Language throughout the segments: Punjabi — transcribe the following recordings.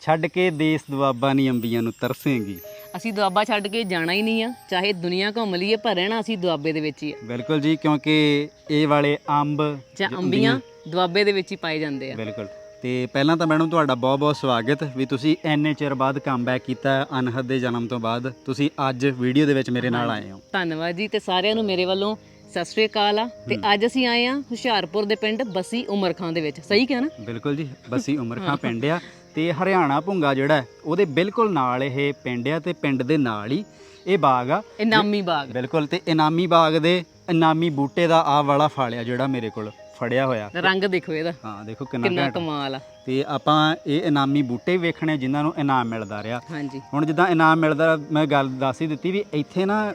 ਛੱਡ ਕੇ ਦੇਸ ਦੁਆਬਾ ਨਹੀਂ ਅੰਬੀਆਂ ਨੂੰ ਤਰਸੇਂਗੀ। ਅਸੀਂ ਦੁਆਬਾ ਛੱਡ ਕੇ ਜਾਣਾ ਹੀ ਨਹੀਂ ਆ। ਚਾਹੇ ਦੁਨੀਆ ਘੁੰਮ ਲਈਏ ਪਰ ਰਹਿਣਾ ਅਸੀਂ ਦੁਆਬੇ ਦੇ ਵਿੱਚ ਹੀ ਆ। ਬਿਲਕੁਲ ਜੀ ਕਿਉਂਕਿ ਇਹ ਵਾਲੇ ਅੰਬ ਜਾਂ ਅੰਬੀਆਂ ਦੁਆਬੇ ਦੇ ਵਿੱਚ ਹੀ ਪਾਏ ਜਾਂਦੇ ਆ। ਬਿਲਕੁਲ। ਤੇ ਪਹਿਲਾਂ ਤਾਂ ਮੈਡਮ ਤੁਹਾਡਾ ਬਹੁਤ-ਬਹੁਤ ਸਵਾਗਤ ਵੀ ਤੁਸੀਂ ਐਨੇ ਚਿਰ ਬਾਅਦ ਕਮਬੈਕ ਕੀਤਾ ਅਨਹਦ ਦੇ ਜਨਮ ਤੋਂ ਬਾਅਦ। ਤੁਸੀਂ ਅੱਜ ਵੀਡੀਓ ਦੇ ਵਿੱਚ ਮੇਰੇ ਨਾਲ ਆਏ ਹੋ। ਧੰਨਵਾਦ ਜੀ ਤੇ ਸਾਰਿਆਂ ਨੂੰ ਮੇਰੇ ਵੱਲੋਂ ਸਤਿ ਸ੍ਰੀ ਅਕਾਲ ਆ। ਤੇ ਅੱਜ ਅਸੀਂ ਆਏ ਆ ਹੁਸ਼ਿਆਰਪੁਰ ਦੇ ਪਿੰਡ ਬਸੀ ਉਮਰ ਖਾਂ ਦੇ ਵਿੱਚ। ਸਹੀ ਕਿਹਾ ਨਾ? ਬਿਲਕੁਲ ਜੀ ਬਸੀ ਉਮਰ ਖਾਂ ਪਿੰਡ ਆ। ਤੇ ਹਰਿਆਣਾ ਭੁੰਗਾ ਜਿਹੜਾ ਉਹਦੇ ਬਿਲਕੁਲ ਨਾਲ ਇਹ ਪਿੰਡ ਆ ਤੇ ਪਿੰਡ ਦੇ ਨਾਲ ਹੀ ਇਹ ਬਾਗ ਆ। ਇਨਾਮੀ ਬਾਗ। ਬਿਲਕੁਲ ਤੇ ਇਨਾਮੀ ਬਾਗ ਦੇ ਇਨਾਮੀ ਬੂਟੇ ਦਾ ਆਹ ਵਾਲਾ ਫਲ ਆ ਜਿਹੜਾ ਮੇਰੇ ਕੋਲ ਫੜਿਆ ਹੋਇਆ। ਰੰਗ ਦੇਖੋ ਇਹਦਾ। ਹਾਂ ਦੇਖੋ ਕਿੰਨਾ ਕਮਾਲ ਆ। ਤੇ ਆਪਾਂ ਇਹ ਇਨਾਮੀ ਬੂਟੇ ਵੇਖਣੇ ਜਿਨ੍ਹਾਂ ਨੂੰ ਇਨਾਮ ਮਿਲਦਾ ਰਿਹਾ। ਹਾਂਜੀ। ਹੁਣ ਜਿੱਦਾਂ ਇਨਾਮ ਮਿਲਦਾ ਮੈਂ ਗੱਲ ਦੱਸ ਹੀ ਦਿੱਤੀ ਵੀ ਇੱਥੇ ਨਾ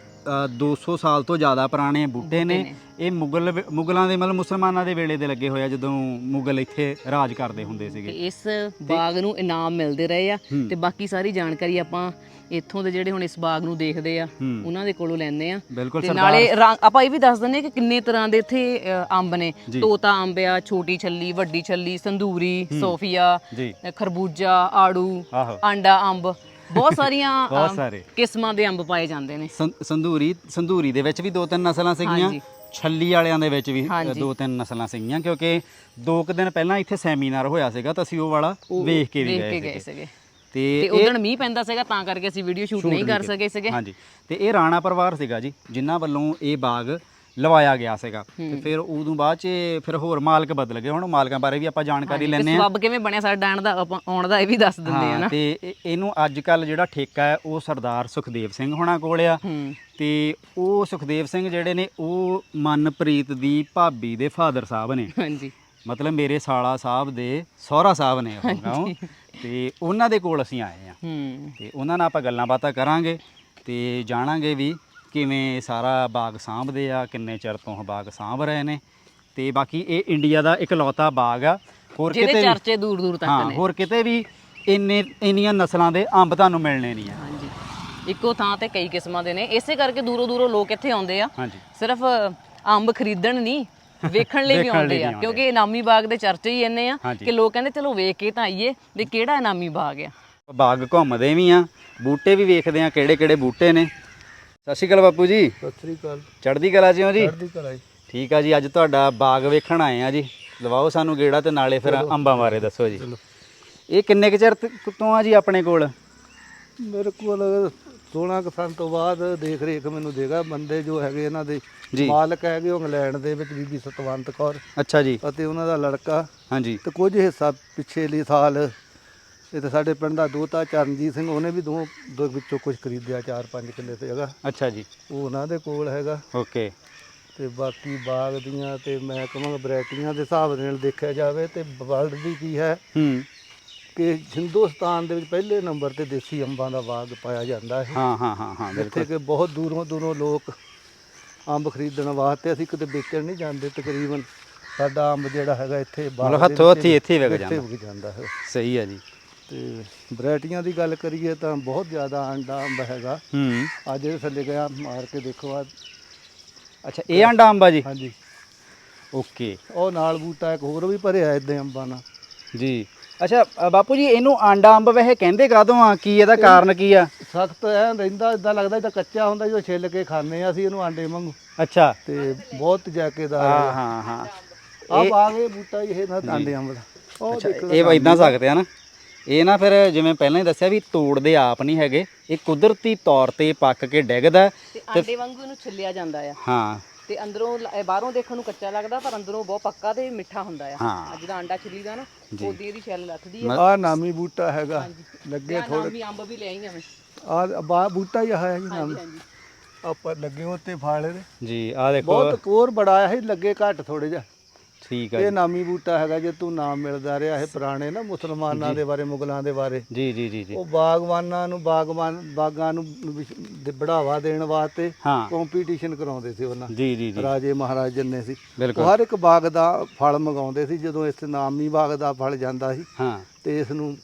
200 ਸਾਲ ਤੋਂ ਜ਼ਿਆਦਾ ਪੁਰਾਣੇ ਬੂਟੇ ਨੇ। ਇਹ ਮੁਗਲ ਵੇ- ਮੁਗਲਾਂ ਦੇ ਮਤਲਬ ਮੁਸਲਮਾਨਾਂ ਦੇ ਵੇਲੇ ਦੇ ਲੱਗੇ ਹੋਇਆ ਜਦੋਂ ਮੁਗਲ ਇੱਥੇ ਰਾਜ ਕਰਦੇ ਹੁੰਦੇ ਤੇ ਸੀਗੇ ਇਸ ਬਾਗ ਨੂੰ ਇਨਾਮ ਮਿਲਦੇ ਰਹੇ ਆ। ਹੂੰ। ਤੇ ਬਾਕੀ ਸਾਰੀ ਜਾਣਕਾਰੀ ਆਪਾਂ ਇੱਥੋਂ ਦੇ ਜਿਹੜੇ ਹੁਣ ਇਸ ਬਾਗ ਨੂੰ ਦੇਖਦੇ ਆ ਹੂੰ। ਉਹਨਾਂ ਦੇ ਕੋਲੋਂ ਲੈਂਦੇ ਆ। ਬਿਲਕੁਲ ਤੇ ਸਰਦਾਰ ਨਾਲੇ ਰੰਗ ਆਪਾਂ ਇਹ ਵੀ ਦੱਸ ਦਿੰਦੇ ਆ ਕਿ ਕਿੰਨੇ ਤਰ੍ਹਾਂ ਦੇ ਇੱਥੇ ਅ, ਅੰਬ ਨੇ। ਜੀ। ਤੋਤਾ ਅੰਬ ਆ ਛੋਟੀ ਛੱਲੀ ਵੱਡੀ ਛੱਲੀ ਸੰਧੂਰੀ ਸੋਫੀਆ ਜੀ। ਅ, ਖਰਬੂਜਾ ਆੜੂ ਆਹੋ। ਆਂਡਾ ਅੰਬ। ਬਹੁਤ ਸਾਰੀਆਂ ਬਹੁਤ ਕਿਸਮਾਂ ਦੇ ਅੰਬ ਪਾਏ ਜਾਂਦੇ ਨੇ। ਸੰ- ਸੰਧੂਰੀ ਸੰਧੂਰੀ ਦੇ ਵਿੱਚ ਵੀ ਦੋ ਤਿੰਨ ਨਸਲਾਂ ਸੀਗੀਆਂ। ਹਾਂਜੀ। ਛੱਲੀ ਵਾਲਿਆਂ ਦੇ ਵਿੱਚ ਵੀ ਅ, ਹਾਂਜੀ। ਦੋ ਤਿੰਨ ਨਸਲਾਂ ਸੀਗੀਆਂ ਕਿਉਂਕਿ ਦੋ ਕੁ ਦਿਨ ਪਹਿਲਾਂ ਇੱਥੇ ਸੈਮੀਨਾਰ ਹੋਇਆ ਸੀਗਾ ਤਾਂ ਅਸੀਂ ਉਹ ਵਾਲਾ ਵੇਖ ਕੇ ਵੀ ਕੇ ਗਏ ਗਏ ਸੀਗੇ। ਸੀਗੇ। ਤੇ ਤੇ ਉਦੋਂ ਮੀਂਹ ਪੈਂਦਾ ਸੀਗਾ ਤਾਂ ਕਰਕੇ ਅਸੀਂ ਵੀਡੀਓ ਸ਼ੂਟ ਨਹੀਂ ਕਰ ਸਕੇ ਸੀਗੇ। ਹਾਂਜੀ। ਤੇ ਇਹ ਰਾਣਾ ਪਰਿਵਾਰ ਸੀਗਾ ਜੀ ਜਿਨ੍ਹਾਂ ਵੱਲੋਂ ਇਹ ਬਾਗ ਲਵਾਇਆ ਗਿਆ ਸੀਗਾ। ਤੇ ਫਿਰ ਉਦੋਂ ਬਾਅਦ ਚ ਫਿਰ ਹੋਰ ਮਾਲਕ ਬਦਲ ਗਏ। ਹੁਣ ਮਾਲਕਾਂ ਬਾਰੇ ਵੀ ਆਪਾਂ ਜਾਣਕਾਰੀ ਲੈਣੇ ਆ ਸਬੱਬ ਕਿਵੇਂ ਬਣਿਆ ਸਾਡਾ ਆਣ ਦਾ ਆਪਾਂ ਆਉਣ ਦਾ ਇਹ ਵੀ ਦੱਸ ਦਿੰਦੇ ਆ ਨਾ। ਤੇ ਇਹ- ਇਹਨੂੰ ਅੱਜ ਕੱਲ ਜਿਹੜਾ ਠੇਕਾ ਹੈ ਉਹ ਸਰਦਾਰ ਸੁਖਦੇਵ ਸਿੰਘ ਹੋਣਾ ਕੋਲ ਆ। ਤੇ ਉਹ ਸੁਖਦੇਵ ਸਿੰਘ ਜਿਹੜੇ ਨੇ ਉਹ ਮਨਪ੍ਰੀਤ ਦੀ ਭਾਬੀ ਦੇ ਫਾਦਰ ਸਾਹਿਬ ਨੇ। ਹਾਂਜੀ। ਮਤਲਬ ਮੇਰੇ ਸਾਲਾ ਸਾਹਿਬ ਦੇ ਸਹੁਰਾ ਸਾਹਿਬ ਨੇ ਉਹ ਗਾਉਂ। ਤੇ ਉਹਨਾਂ ਦੇ ਕੋਲ ਅਸੀਂ ਆਏ ਆ। ਤੇ ਉਹਨਾਂ ਨਾਲ ਆਪਾਂ ਗੱਲਾਂ ਬਾਤਾਂ ਕਰਾਂਗੇ ਤੇ ਜਾਣਾਂਗੇ ਵੀ ਕਿਵੇਂ ਸਾਰਾ ਬਾਗ ਸਾਂਭਦੇ ਆ ਕਿੰਨੇ ਚਿਰ ਤੋਂ ਉਹ ਬਾਗ ਸਾਂਭ ਰਹੇ ਨੇ ਤੇ ਬਾਕੀ ਇਹ ਇੰਡੀਆ ਦਾ ਇਕਲੌਤਾ ਬਾਗ ਆ। ਹੋਰ ਜਿਹਦੇ ਕਿਤੇ ਵੀ- ਚਰਚੇ ਦੂਰ ਦੂਰ ਤੱਕ ਹਾਂ ਨੇ। ਹੋਰ ਕਿਤੇ ਵੀ ਇੰਨੇ ਇੰਨੀਆਂ ਨਸਲਾਂ ਦੇ ਅੰਬ ਤੁਹਾਨੂੰ ਮਿਲਣੇ ਨਹੀਂ ਆ। ਹਾਂਜੀ। ਇੱਕੋ ਥਾਂ ਤੇ ਕਈ ਕਿਸਮਾਂ ਦੇ ਨੇ। ਇਸੇ ਕਰਕੇ ਦੂਰੋਂ ਦੂਰੋਂ ਲੋਕ ਇੱਥੇ ਆਉਂਦੇ ਆ। ਹਾਂਜੀ। ਸਿਰਫ ਅੰਬ ਖਰੀਦਣ ਨਹੀਂ ਵੇਖਣ ਲਈ ਵੀ ਵੇਖਣ ਆਉਂਦੇ ਆ। ਆਉਂਦੇ ਕਿਉਂਕਿ ਇਨਾਮੀ ਬਾਗ ਦੇ ਚਰਚੇ ਹੀ ਇੰਨੇ ਆ ਹਾਂਜੀ। ਕਿ ਲੋਕ ਕਹਿੰਦੇ ਚਲੋ ਵੇਖ ਕੇ ਤਾਂ ਆਈਏ ਵੀ ਕਿਹੜਾ ਇਨਾਮੀ ਬਾਗ ਆ? ਬਾਗ ਘੁੰਮਦੇ ਵੀ ਆ ਬੂਟੇ ਵੀ ਵੇਖਦੇ ਆ ਕਿਹੜੇ ਕਿਹੜੇ ਬੂਟੇ ਨੇ। ਸਤਿ ਸ਼੍ਰੀ ਅਕਾਲ ਬਾਪੂ ਜੀ। ਸਤਿ ਸ੍ਰੀ ਅਕਾਲ। ਚੜ੍ਹਦੀ ਕਲਾ ਜਿਓ ਜੀ? ਚੜ੍ਹਦੀ ਕਲਾ ਜੀ। ਠੀਕ ਆ ਜੀ ਅੱਜ ਤੁਹਾਡਾ ਬਾਗ ਵੇਖਣ ਆਏ ਆ ਜੀ। ਲਵਾਓ ਸਾਨੂੰ ਗੇੜਾ ਤੇ ਨਾਲੇ ਫਿਰ ਅੰਬਾਂ ਬਾਰੇ ਦੱਸੋ ਜੀ। ਇਹ ਕਿੰਨੇ ਕੁ ਚਿਰ ਤ- ਆ ਜੀ ਆਪਣੇ ਕੋਲ? ਮੇਰੇ ਕੋਲ 16 ਕੁ ਸਾਲ ਤੋਂ ਬਾਅਦ ਦੇਖ ਰੇਖ ਮੈਨੂੰ ਦੇਗਾ ਬੰਦੇ ਜੋ ਹੈਗੇ ਇਹਨਾਂ ਦੇ ਮਾਲਕ ਹੈਗੇ ਉਹ ਇੰਗਲੈਂਡ ਦੇ ਵਿੱਚ ਬੀਬੀ ਸਤਵੰਤ ਕੌਰ ਅੱਛਾ ਜੀ। ਅਤੇ ਉਹਨਾਂ ਦਾ ਲੜਕਾ ਹਾਂਜੀ। ਤੇ ਕੁਝ ਹਿੱਸਾ ਪਿਛਲੇ ਸਾਲ ਇਹ ਤੇ ਸਾਡੇ ਪਿੰਡ ਦਾ ਦੋਤਾ ਚਰਨਜੀਤ ਸਿੰਘ ਉਹਨੇ ਵੀ ਦੋ ਦੋ ਵਿੱਚੋਂ ਕੁਝ ਖਰੀਦਿਆ 4-5 ਕਿੱਲੇ ਤੇ ਹੈਗਾ ਅੱਛਾ ਜੀ। ਉਹ ਉਹਨਾਂ ਦੇ ਕੋਲ ਹੈਗਾ। ਓਕੇ। ਤੇ ਬਾਕੀ ਬਾਗ ਦੀਆਂ ਤੇ ਮੈਂ ਕਹਾਂਗਾ ਵੈਰਾਈਟੀਆਂ ਦੇ ਹਿਸਾਬ ਨਾਲ ਦੇਖਿਆ ਜਾਵੇ ਤੇ ਵਰਲਡ ਦੀ ਕੀ ਹੈ ਹੂੰ। ਕਿ ਹਿੰਦੁਸਤਾਨ ਦੇ ਵਿੱਚ ਪਹਿਲੇ ਨੰਬਰ ਤੇ ਦੇਸੀ ਅੰਬਾਂ ਦਾ ਬਾਗ ਪਾਇਆ ਜਾਂਦਾ ਹੈ। ਹਾਂ ਹਾਂ ਹਾਂ ਹਾਂ ਜਿੱਥੇ ਕਿ ਬਹੁਤ ਦੂਰੋਂ ਦੂਰੋਂ ਲੋਕ ਅੰਬ ਖਰੀਦਣ ਵਾਸਤੇ ਅਸੀਂ ਕਿਤੇ ਵੇਚਣ ਨਹੀਂ ਜਾਂਦੇ। ਤਕਰੀਬਨ ਸਾਡਾ ਅੰਬ ਜਿਹੜਾ ਹੈਗਾ ਇੱਥੇ ਬਾਗ ਮਤਲਬ ਹੱਥੋਂ ਹੱਥੀ ਇੱਥੇ ਵਿਕ ਜਾਂਦਾ ਹੈ। ਸਹੀ ਹੈ ਜੀ। ਤੇ ਵੈਰਾਈਟੀਆਂ ਦੀ ਗੱਲ ਕਰੀਏ ਤਾਂ ਬਹੁਤ ਜ਼ਿਆਦਾ ਆਂਡਾ ਅੰਬ ਹੈਗਾ। ਹੂੰ। ਅੱਜ ਜਿਹੜੇ ਥੱਲੇ ਗਿਆ ਮਾਰ ਕੇ ਦੇਖੋ ਆ। ਅੱਛਾ ਇਹ ਆਂਡਾ ਅੰਬਾ ਜੀ? ਹਾਂਜੀ। ਓਕੇ। ਉਹ ਨਾਲ ਬੂਟਾ ਇੱਕ ਹੋਰ ਵੀ ਭਰਿਆ ਇਦਾਂ ਅੰਬਾਂ ਨਾਲ। ਜੀ। ਅੱਛਾ ਅ, ਬਾਪੂ ਜੀ ਇਹਨੂੰ ਆਂਡਾ ਅੰਬ ਵੈਸੇ ਕਹਿੰਦੇ ਕਾਦੋਂ ਆ? ਕੀ ਇਹਦਾ ਕਾਰਨ ਕੀ ਆ? ਸਖਤ ਐ ਰਹਿੰਦਾ ਇਦਾਂ ਲੱਗਦਾ ਜਿੱਦਾਂ ਕੱਚਾ ਹੁੰਦਾ ਜਦੋਂ ਛਿੱਲ ਕੇ ਖਾਂਦੇ ਆ ਅਸੀਂ ਇਹਨੂੰ ਆਂਡੇ ਵਾਂਗੂ। ਅੱਛਾ। ਤੇ ਬਹੁਤ ਜਾਇਕੇਦਾਰ ਹਾਂ ਹੈ। ਹਾਂ ਹਾਂ। ਆ ਬਾਗ ਇਹ ਬੂਟਾ ਹੀ ਇਹ ਨਾ ਆਂਡੇ ਅੰਬ ਦਾ। ਉਹ ਅੱਛਾ ਦੇਖੋ ਇਹ ਇਦਾਂ ਸਕਦੇ ਆ ਨਾ? ਇਹ ਨਾ ਫਿਰ ਜਿਵੇਂ ਪਹਿਲਾਂ ਹੀ ਦੱਸਿਆ ਵੀ ਤੋੜਦੇ ਆਪ ਨਹੀਂ ਹੈਗੇ ਇਹ ਕੁਦਰਤੀ ਤੌਰ ਤੇ ਪੱਕ ਕੇ ਡਿੱਗਦਾ ਤੇ ਆਂਡੇ ਵਾਂਗੂ ਇਹਨੂੰ ਛਿੱਲਿਆ ਜਾਂਦਾ ਆ। ਹਾਂ। ਤੇ ਅੰਦਰੋਂ ਲ- ਇਹ ਬਾਹਰੋਂ ਦੇਖਣ ਨੂੰ ਕੱਚਾ ਲੱਗਦਾ ਪਰ ਅੰਦਰੋਂ ਬਹੁਤ ਪੱਕਾ ਤੇ ਮਿੱਠਾ ਹੁੰਦਾ ਆ। ਹਾਂ। ਅੱਜ ਦਾ ਆਂਡਾ ਛਿੱਲੀਦਾ ਨਾ ਉਹਦੀ ਇਹਦੀ ਛਿੱਲ ਲੱਥਦੀ ਆ। ਆ ਨਾਮੀ ਬੂਟਾ ਹੈਗਾ। ਲੱਗੇ ਤੇ ਨਾਮੀ ਅੰਬ ਵੀ ਲੈ ਆਈ ਆ ਮੈਂ। ਆ ਬਾ ਬੂਟਾ ਹੀ ਆਇਆ ਜੀ ਨਾਮ। ਹਾਂਜੀ ਆਪਾਂ ਲੱਗੇ ਉੱਤੇ ਫਾਲੇ ਦੇ। ਜੀ ਆ ਦੇਖੋ। ਬਹੁਤ ਕੋਰ ਬੜਾ ਆਇਆ ਸੀ ਲੱਗੇ ਘੱਟ ਥੋੜੇ ਜਿਹਾ। ਠੀਕ ਆ ਇਹ ਨਾਮੀ ਬੂਟਾ ਹੈਗਾ ਜੇ ਤੂੰ ਨਾਮ ਮਿਲਦਾ ਰਿਹਾ ਇਹ ਪੁਰਾਣੇ ਨਾ ਮੁਸਲਮਾਨਾਂ ਦੇ ਬਾਰੇ ਮੁਗਲਾਂ ਦੇ ਬਾਰੇ। ਜੀ ਜੀ ਜੀ ਜੀ। ਉਹ ਬਾਗਬਾਨਾਂ ਨੂੰ ਬਾਗਬਾਨ ਬਾਗਾਂ ਨੂੰ ਵਿਸ਼- ਦੇ ਬੜਾਵਾ ਦੇਣ ਵਾਸਤੇ ਹਾਂ। ਕੰਪੀਟੀਸ਼ਨ ਕਰਾਉਂਦੇ ਸੀ ਉਹਨਾਂ। ਜੀ ਜੀ ਜੀ। ਰਾਜੇ ਮਹਾਰਾਜੇ ਨੇ ਸੀ। ਬਿਲਕੁਲ। ਉਹ ਹਰ ਇੱਕ ਬਾਗ ਦਾ ਫਲ ਮੰਗਾਉਂਦੇ ਸੀ ਜਦੋਂ ਇਸ ਨਾਮੀ ਬਾਗ ਦਾ ਫਲ ਜਾਂਦਾ ਸੀ ਹਾਂ। ਤੇ ਇਸ ਨੂੰ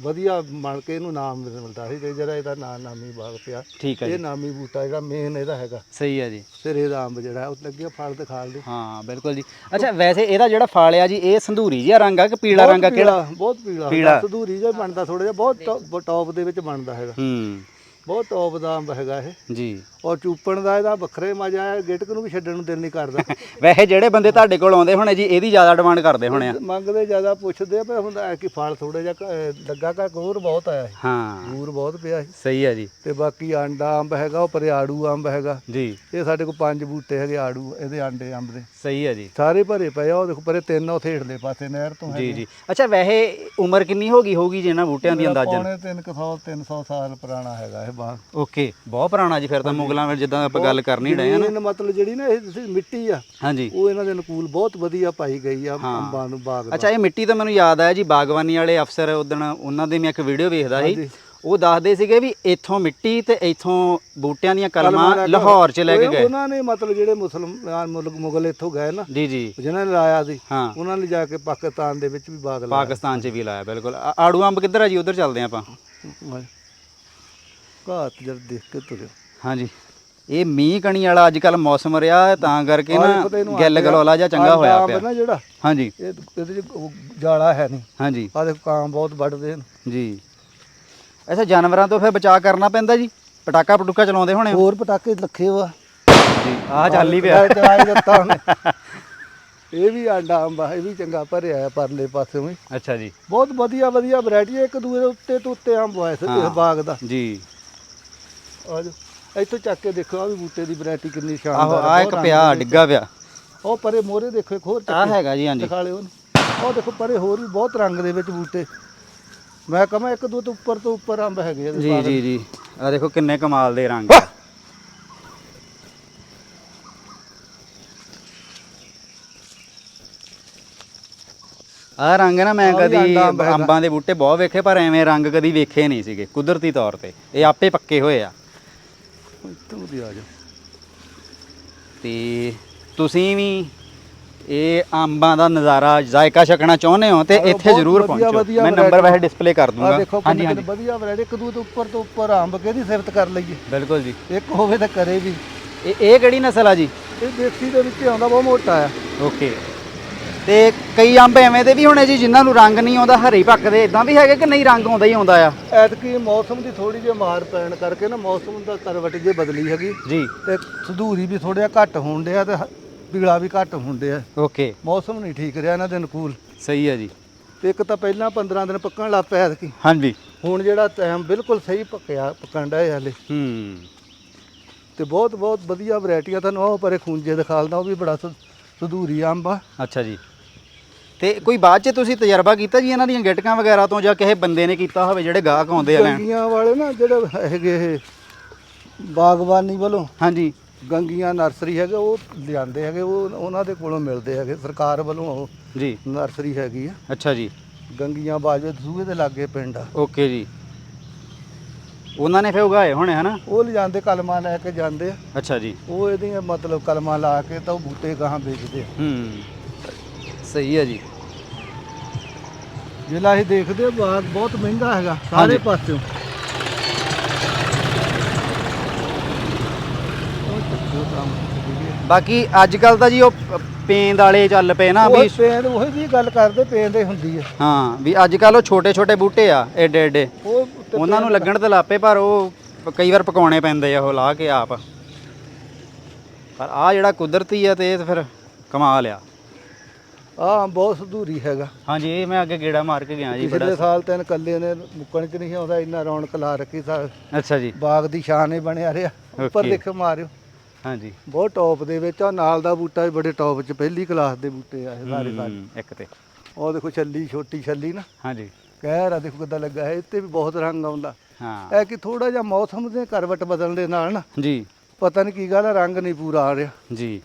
ਵਧੀਆ ਬਣ ਕੇ ਇਹਨੂੰ ਨਾਮ ਮਿਲਦਾ ਸੀ ਤੇ ਜਿਹੜਾ ਇਹਦਾ ਨਾਂ ਨਾਮੀ ਬਾਗ ਪਿਆ। ਠੀਕ ਹੈ ਇਹ ਜੀ। ਨਾਮੀ ਬੂਟਾ ਜਿਹੜਾ ਮੇਨ ਇਹਦਾ ਹੈਗਾ। ਸਹੀ ਹੈ ਜੀ। ਸਿਰੇ ਦਾ ਅੰਬ ਜਿਹੜਾ ਉਹ ਲੱਗਿਆ ਫਲ ਤੇ ਖਾਲ ਦੇ ਹਾਂ ਬਿਲਕੁਲ ਜੀ। ਅੱਛਾ ਵੈਸੇ ਇਹਦਾ ਜਿਹੜਾ ਫਲ ਆ ਜੀ ਇਹ ਸੰਧੂਰੀ ਜਿਹਾ ਰੰਗ ਆ ਕਿ ਪੀਲਾ ਰੰਗ ਆ? ਕਿਹੜਾ? ਬਹੁਤ ਪੀਲਾ ਪੀਲਾ। ਹੁੰਦਾ ਸਧੂਰੀ ਜਿਹਾ ਬਣਦਾ ਥੋੜਾ ਜਿਹਾ ਬਹੁਤ ਟੌਪ ਦੇ ਵਿੱਚ ਬਣਦਾ ਹੈਗਾ। ਹੂੰ। ਬਹੁਤ ਟੌਪ ਦਾ ਅੰਬ ਹੈਗਾ ਇਹ। ਜੀ। ਔਰ ਚੂਪਣ ਦਾ ਇਹਦਾ ਵੱਖਰੇ ਮਜ਼ਾ ਹੈ ਗਿਟਕ ਨੂੰ ਵੀ ਛੱਡਣ ਨੂੰ ਦਿਲ ਨਹੀਂ ਕਰਦਾ। ਵੈਸੇ ਜਿਹੜੇ ਬੰਦੇ ਤੁਹਾਡੇ ਕੋਲ ਆਉਂਦੇ ਹੋਣੇ ਜੀ ਇਹਦੀ ਜ਼ਿਆਦਾ ਡਿਮਾਂਡ ਕਰਦੇ ਹੋਣੇ ਆ। ਮੰਗਦੇ ਜ਼ਿਆਦਾ ਪੁੱਛਦੇ ਆ ਪਰ ਹੁੰਦਾ ਹੈ ਕਿ ਫਲ ਥੋੜਾ ਜਿਹਾ ਲੱਗਾ ਕਾ ਗੂਰ ਬਹੁਤ ਆਇਆ ਸੀ। ਹਾਂ। ਗੂਰ ਬਹੁਤ ਪਿਆ ਸੀ। ਸਹੀ ਹੈ ਜੀ। ਤੇ ਬਾਕੀ ਆਂਡਾ ਅੰਬ ਹੈਗਾ ਉਹ ਪਰੇ ਆੜੂ ਅੰਬ ਹੈਗਾ। ਜੀ। ਇਹ ਸਾਡੇ ਕੋਲ ਪੰਜ ਬੂਟੇ ਹੈਗੇ ਆੜੂ ਇਹਦੇ ਆਂਡੇ ਅੰਬ ਦੇ। ਸਹੀ ਹੈ ਜੀ। ਸਾਰੇ ਭਰੇ ਪਏ ਆ ਉਹ ਦੇਖੋ ਪਰੇ ਤਿੰਨ ਉਥੇ ਹੇਠਲੇ ਪਾਸੇ ਨਹਿਰ ਤੋਂ ਜੀ ਜੀ। ਅੱਛਾ ਵੈਸੇ ਉਮਰ ਕਿੰਨੀ ਹੋ ਗਈ ਹੋਗੀ ਜੀ ਇਹਨਾਂ ਬੂਟਿਆਂ ਦੀ ਅੰਦਾਜ਼ਨ? ਪੌਣੇ 300 300 ਸਾਲ ਪੁਰਾਣਾ ਹੈਗਾ ਇਹ ਬਾਗ। ਓਕੇ ਬਹੁਤ ਪੁਰਾਣਾ ਜੀ ਫਿਰ ਤਾਂ ਮੁਗਲਾਂ ਵਿੱਚ ਜਿੱਦਾਂ ਆਪਾਂ ਗੱਲ ਕਰਨੀ ਡਏ ਆ ਨਾ। ਜ਼ਮੀਨ ਮਤਲਬ ਜਿਹੜੀ ਨਾ ਇਹ ਤੁਸੀਂ ਮਿੱਟੀ ਆ ਹਾਂਜੀ। ਉਹ ਇਹਨਾਂ ਦੇ ਅਨੁਕੂਲ ਬਹੁਤ ਵਧੀਆ ਪਾਈ ਗਈ ਆ ਅੰਬਾਂ ਨੂੰ ਬਾਗ ਅੱਛਾ ਇਹ ਮਿੱਟੀ ਤਾਂ ਮੈਨੂੰ ਯਾਦ ਆਇਆ ਜੀ ਬਾਗਬਾਨੀ ਵਾਲੇ ਅਫਸਰ ਉਦਣ ਉਹਨਾਂ ਦੇ ਮੈਂ ਇੱਕ ਵੀਡੀਓ ਵੇਖਦਾ ਸੀ। ਉਹ ਦੱਸਦੇ ਸੀਗੇ ਵੀ ਇੱਥੋਂ ਮਿੱਟੀ ਤੇ ਇੱਥੋਂ ਬੂਟਿਆਂ ਦੀਆਂ ਕਲਮਾਂ ਲਾਹੌਰ 'ਚ ਲੈ ਕੇ ਗਏ। ਉਹਨਾਂ ਨੇ ਮਤਲਬ ਜਿਹੜੇ ਮੁਸਲਮਾਨ ਮੁਲਕ ਮੁਗਲ ਇੱਥੋਂ ਗਏ ਨਾ ਜੀ ਜੀ। ਜਿਨ੍ਹਾਂ ਨੇ ਲਾਇਆ ਸੀ ਹਾਂ। ਉਹਨਾਂ ਨੇ ਜਾ ਕੇ ਪਾਕਿਸਤਾਨ ਦੇ ਵਿੱਚ ਵੀ ਬਾਗ ਲਾਇਆ। ਪਾਕਿਸਤਾਨ 'ਚ ਵੀ ਲਾਇਆ ਬਿਲਕੁਲ। ਆ- ਆੜੂ ਅੰਬ ਕਿੱਧਰ ਆ ਜੀ? ਉਧਰ ਚੱਲਦੇ ਆਪਾਂ। ਘਾਤ ਜਦ ਦੇਖ ਕੇ ਤੁਰਿਓ। ਹਾਂਜੀ। ਇਹ ਮੀਂਹ ਕਣੀ ਵਾਲਾ ਅੱਜ ਕੱਲ ਮੌਸਮ ਰਿਹਾ ਤਾਂ ਕਰਕੇ ਨਾ ਗਿੱਲ ਗਲੋਲਾ ਜਿਹਾ ਚੰਗਾ ਹੋਇਆ ਪਿਆ। ਨਾ ਜਿਹੜਾ ਹਾਂਜੀ। ਇਹ ਇਹਦੇ ਚ ਉਹ ਜਾਲਾ ਹੈ ਨਹੀਂ। ਹਾਂਜੀ। ਆ ਦੇਖੋ ਕਾਂ ਬਹੁਤ ਵੱਢਦੇ ਨੇ ਜੀ। ਅੱਛਾ ਜਾਨਵਰਾਂ ਤੋਂ ਫਿਰ ਬਚਾਅ ਕਰਨਾ ਪੈਂਦਾ ਜੀ? ਪਟਾਕਾ ਪਟੂਕਾ ਚਲਾਉਂਦੇ ਹੋਣੇ? ਹੋਰ ਪਟਾਕੇ ਲੱਖੇ ਵਾ। ਜੀ ਆਹ ਚੱਲ ਹੀ ਪਿਆ। ਇਹ ਵੀ ਆਂਡਾ ਅੰਬ ਇਹ ਵੀ ਚੰਗਾ ਭਰਿਆ ਆ ਪਰਲੇ ਪਾਸੇ ਵੀ। ਅੱਛਾ ਜੀ। ਬਹੁਤ ਵਧੀਆ ਵਧੀਆ ਵੈਰਾਈਟੀ ਇੱਕ ਦੂਏ ਦੇ ਉੱਤੇ ਤੋਂ ਉੱਤੇ ਅੰਬ ਆਏ ਸੀ ਇਸ ਬਾਗ ਦਾ। ਜੀ। ਆ ਜੋ ਇੱਥੋਂ ਚੱਕ ਕੇ ਦੇਖੋ ਆ ਵੀ ਬੂਟੇ ਦੀ ਵੈਰਾਈਟੀ ਕਿੰਨੀ ਆਹੋ ਸ਼ਾਨਦਾਰ ਆ ਇੱਕ ਪਿਆ ਡਿੱਗਾ ਪਿਆ। ਉਹ ਪਰੇ ਮੋਰੇ ਦੇਖੋ ਇੱਕ ਹੋਰ ਆ ਹੈਗਾ ਜੀ ਹਾਂਜੀ। ਦਿਖਾ ਲਿਓ ਉਹਨੂੰ। ਉਹ ਦੇਖੋ ਪਰੇ ਹੋਰ ਵੀ ਬਹੁਤ ਰੰਗ ਦੇ ਵਿੱਚ ਬੂਟੇ। ਮੈਂ ਕਹਾਂ ਇੱਕ ਦੋ ਤੋਂ ਉੱਪਰ ਤੋਂ ਉੱਪਰ ਅੰਬ ਹੈਗੇ ਇਹਦੇ ਜੀ ਜੀ ਜੀ। ਆ ਦੇਖੋ ਕਿੰਨੇ ਕਮਾਲ ਦੇ ਰੰਗ ਆ। ਰੰਗ ਨਾ ਮੈਂ ਆਹ ਵੀ ਕਦੀ ਆਂਡਾ ਅੰਬ ਹੈਗਾ। ਅੰਬਾਂ ਦੇ ਬੂਟੇ ਬਹੁਤ ਵੇਖੇ ਪਰ ਐਵੇਂ ਰੰਗ ਕਦੀ ਵੇਖੇ ਨਹੀਂ ਸੀਗੇ ਕੁਦਰਤੀ ਤੌਰ ਤੇ। ਇਹ ਆਪੇ ਪੱਕੇ ਹੋਏ ਆ। ਆ ਜਾ। ਤੇ ਤੁਸੀਂ ਵੀ ਇਹ ਅੰਬਾਂ ਦਾ ਨਜ਼ਾਰਾ ਜ਼ਾਇਕਾ ਛਕਣਾ ਚਾਹੁੰਦੇ ਹੋ ਤੇ ਇੱਥੇ ਜ਼ਰੂਰ ਪਹੁੰਚੋ। ਮੈਂ ਨੰਬਰ ਵੈਸੇ ਡਿਸਪਲੇ ਕਰ ਦੂੰਗਾ। ਦੇਖੋ ਹਾਂਜੀ ਵਧੀਆ ਵੈਰਾਈਟੀ ਇੱਕ ਦੂ ਤੋਂ ਉੱਪਰ ਤੋਂ ਉੱਪਰ ਅੰਬ ਕਿਹਦੀ ਸਿਫਤ ਕਰ ਲਈਏ? ਬਿਲਕੁਲ ਜੀ। ਇੱਕ ਹੋਵੇ ਤਾਂ ਕਰੇ ਵੀ। ਇਹ ਇਹ ਕਿਹੜੀ ਨਸਲ ਆ ਜੀ? ਇਹ ਦੇਸੀ ਦੇ ਵਿੱਚ ਆਉਂਦਾ ਬਹੁਤ ਮੋਟਾ ਆ। ਓਕੇ। ਤੇ ਕਈ ਅੰਬ ਐਵੇਂ ਦੇ ਵੀ ਹੋਣੇ ਜੀ ਜਿਨ੍ਹਾਂ ਨੂੰ ਰੰਗ ਨਹੀਂ ਆਉਂਦਾ ਹਰੀ ਪੱਕਦੇ ਇਦਾਂ ਵੀ ਹੈਗੇ ਕਿ ਨਹੀਂ ਰੰਗ ਆਉਂਦਾ ਹੀ ਆਉਂਦਾ ਆ? ਐਤਕੀ ਮੌਸਮ ਦੀ ਥੋੜੀ ਜਿਹੀ ਮਾਰ ਪੈਣ ਕਰਕੇ ਨਾ ਮੌਸਮ ਦਾ ਕਰਵਟ ਜੇ ਬਦਲੀ ਹੈਗੀ। ਜੀ। ਤੇ ਸਧੂਰੀ ਵੀ ਜਿਹਾ ਘੱਟ ਹੋਣ ਡਿਆ ਤੇ ਹ- ਪੀਲਾ ਵੀ ਘੱਟ ਹੋਣ ਡਿਆ। ਓਕੇ। ਮੌਸਮ ਨਹੀਂ ਠੀਕ ਰਿਹਾ ਇਹਨਾਂ ਦੇ ਅਨੁਕੂਲ। ਸਹੀ ਹੈ ਜੀ। ਤੇ ਇੱਕ ਤਾਂ ਪਹਿਲਾਂ 15 ਦਿਨ ਪੱਕਣ ਲੱਗ ਪਿਆ ਐਤਕੀ। ਹਾਂਜੀ। ਹੁਣ ਜਿਹੜਾ ਟਾਈਮ ਬਿਲਕੁਲ ਸਹੀ ਪੱਕਿਆ ਪੱਕਣ ਡਿਆ ਹਲੇ। ਹੂੰ। ਤੇ ਬਹੁਤ ਬਹੁਤ ਵਧੀਆ ਵੈਰਾਈਟੀਆਂ ਤੁਹਾਨੂੰ ਉਹ ਪਰੇ ਖੂੰਜੇ ਦਿਖਾਲਦਾ ਉਹ ਵੀ ਬੜਾ ਸ- ਸਧੂਰੀ ਅੰਬ ਆ। ਅੱਛਾ ਜੀ। ਤੇ ਕੋਈ ਬਾਅਦ ਚ ਤੁਸੀਂ ਤਜਰਬਾ ਕੀਤਾ ਜੀ ਇਹਨਾਂ ਦੀਆਂ ਗਿਟਕਾਂ ਵਗੈਰਾ ਤੋਂ ਜਾਂ ਕਿਸੇ ਬੰਦੇ ਨੇ ਕੀਤਾ ਹੋਵੇ ਜਿਹੜੇ ਗਾਹਕ ਆਉਂਦੇ ਆ ਲੈਣ? ਗੰਗੀਆਂ ਵਾਲੇ ਨਾ ਜਿਹੜੇ ਹੈਗੇ ਇਹ ਬਾਗਬਾਨੀ ਵੱਲੋਂ। ਹਾਂਜੀ। ਗੰਗੀਆਂ ਨਰਸਰੀ ਹੈਗੇ ਉਹ ਲਿਆਂਦੇ ਹੈਗੇ ਉਹ ਉਹਨਾਂ ਦੇ ਕੋਲੋਂ ਮਿਲਦੇ ਹੈਗੇ ਸਰਕਾਰ ਵੱਲੋਂ ਉਹ ਜੀ। ਨਰਸਰੀ ਹੈਗੀ ਆ। ਅੱਛਾ ਜੀ। ਗੰਗੀਆਂ ਬਾਜਵੇ ਦਸੂਹੇ ਦੇ ਲਾਗੇ ਪਿੰਡ ਆ। ਓਕੇ ਜੀ। ਉਹਨਾਂ ਨੇ ਫਿਰ ਉਗਾਏ ਹੋਣੇ ਹਨਾ? ਉਹ ਲਿਜਾਂਦੇ ਕਲਮਾਂ ਲੈ ਕੇ ਜਾਂਦੇ ਆ। ਅੱਛਾ ਜੀ। ਉਹ ਇਹਦੀਆਂ ਮਤਲਬ ਕਲਮਾਂ ਲਾ ਕੇ ਤਾਂ ਉਹ ਬੂਟੇ ਗਾਹਾਂ ਵੇਚਦੇ ਆ। ਹੂੰ। ਸਹੀ ਹੈ ਜੀ। ਜ਼ਿਲ੍ਹਾ ਇਹ ਦੇਖਦੇ ਬਾਗ ਬਹੁਤ ਮਹਿੰਗਾ ਹੈਗਾ ਹਾਂਜੀ। ਸਾਰੇ ਪਾਸਿਓਂ। ਉਹ ਚੱਕੋ ਕੰਮ ਠੀਕ ਹੈ। ਬਾਕੀ ਅੱਜ ਕੱਲ ਤਾਂ ਜੀ ਉਹ ਪ- ਪੇਂਦ ਵਾਲੇ ਚੱਲ ਪਏ ਨਾ ਉਹ ਵੀ ਪੇਂਦ ਉਹੀ ਜੀ ਗੱਲ ਕਰਦੇ ਪੇਂਦ ਹੀ ਹੁੰਦੀ ਹੈ। ਹਾਂ ਵੀ ਅੱਜ ਕੱਲ ਉਹ ਛੋਟੇ ਛੋਟੇ ਬੂਟੇ ਆ ਏਡੇ ਏਡੇ ਉਹ ਉੱਤੇ ਉਹਨਾਂ ਨੂੰ ਲੱਗਣ ਤੇ ਲਾਪੇ ਪਰ ਉਹ ਪ- ਕਈ ਵਾਰ ਪਕਾਉਣੇ ਪੈਂਦੇ ਆ ਉਹ ਲਾ ਕੇ ਆਪ। ਪਰ ਆ ਜਿਹੜਾ ਕੁਦਰਤੀ ਆ ਤੇ ਇਹ ਤਾਂ ਫਿਰ ਕਮਾਲ ਆ। ਆਹ ਬਹੁਤ ਸਧੂਰੀ ਹੈਗਾ। ਹਾਂਜੀ ਇਹ ਮੈਂ ਅੱਗੇ ਗੇੜਾ ਮਾਰ ਕੇ ਗਿਆ ਜੀ ਬੜਾ। ਪਿਛਲੇ ਸਾਲ ਤਿੰਨ ਕੱਲੇ ਨੇ ਮੁੱਕਣ ਚ ਨਹੀਂ ਆਉਂਦਾ ਇੰਨਾ ਰੌਣਕ ਲਾ ਰੱਖੀ ਸਾ ਅੱਛਾ ਜੀ। ਬਾਗ ਦੀ ਸ਼ਾਨ ਹੀ ਬਣਿਆ ਰਿਹਾ। ਉੱਪਰ Okay. ਦੇਖੋ ਮਾਰਿਓ। ਹਾਂਜੀ। ਬਹੁਤ ਟੌਪ ਦੇ ਵਿੱਚ ਆ ਨਾਲ ਦਾ ਬੂਟਾ ਵੀ ਬੜੇ ਟੌਪ 'ਚ ਪਹਿਲੀ ਕਲਾਸ ਦੇ ਬੂਟੇ ਆ ਇਹ ਸਾਰੇ ਸਾਰੇ। ਹੂੰ, ਇੱਕ ਤੇ। ਉਹ ਦੇਖੋ ਛੱਲੀ ਛੋਟੀ ਛੱਲੀ ਨਾ। ਹਾਂਜੀ। ਕਹਿਰ ਆ ਦੇਖੋ ਕਿੱਦਾਂ ਲੱਗਾ ਹੈ ਇੱਥੇ ਵੀ ਬਹੁਤ ਰੰਗ ਆਉਂਦਾ। ਹਾਂ। ਇਹ ਕਿ ਥੋੜਾ ਜਿਹਾ ਮੌਸਮ ਦੇ ਕਰਵਟ ਬਦਲਣ ਦੇ ਨਾਲ ਨਾ ਜੀ। ਪਤਾ ਨਹੀਂ ਕੀ ਗੱਲ ਆ ਰੰਗ ਨਹੀਂ ਪੂਰਾ ਆ ਰਿਹਾ। ਜੀ।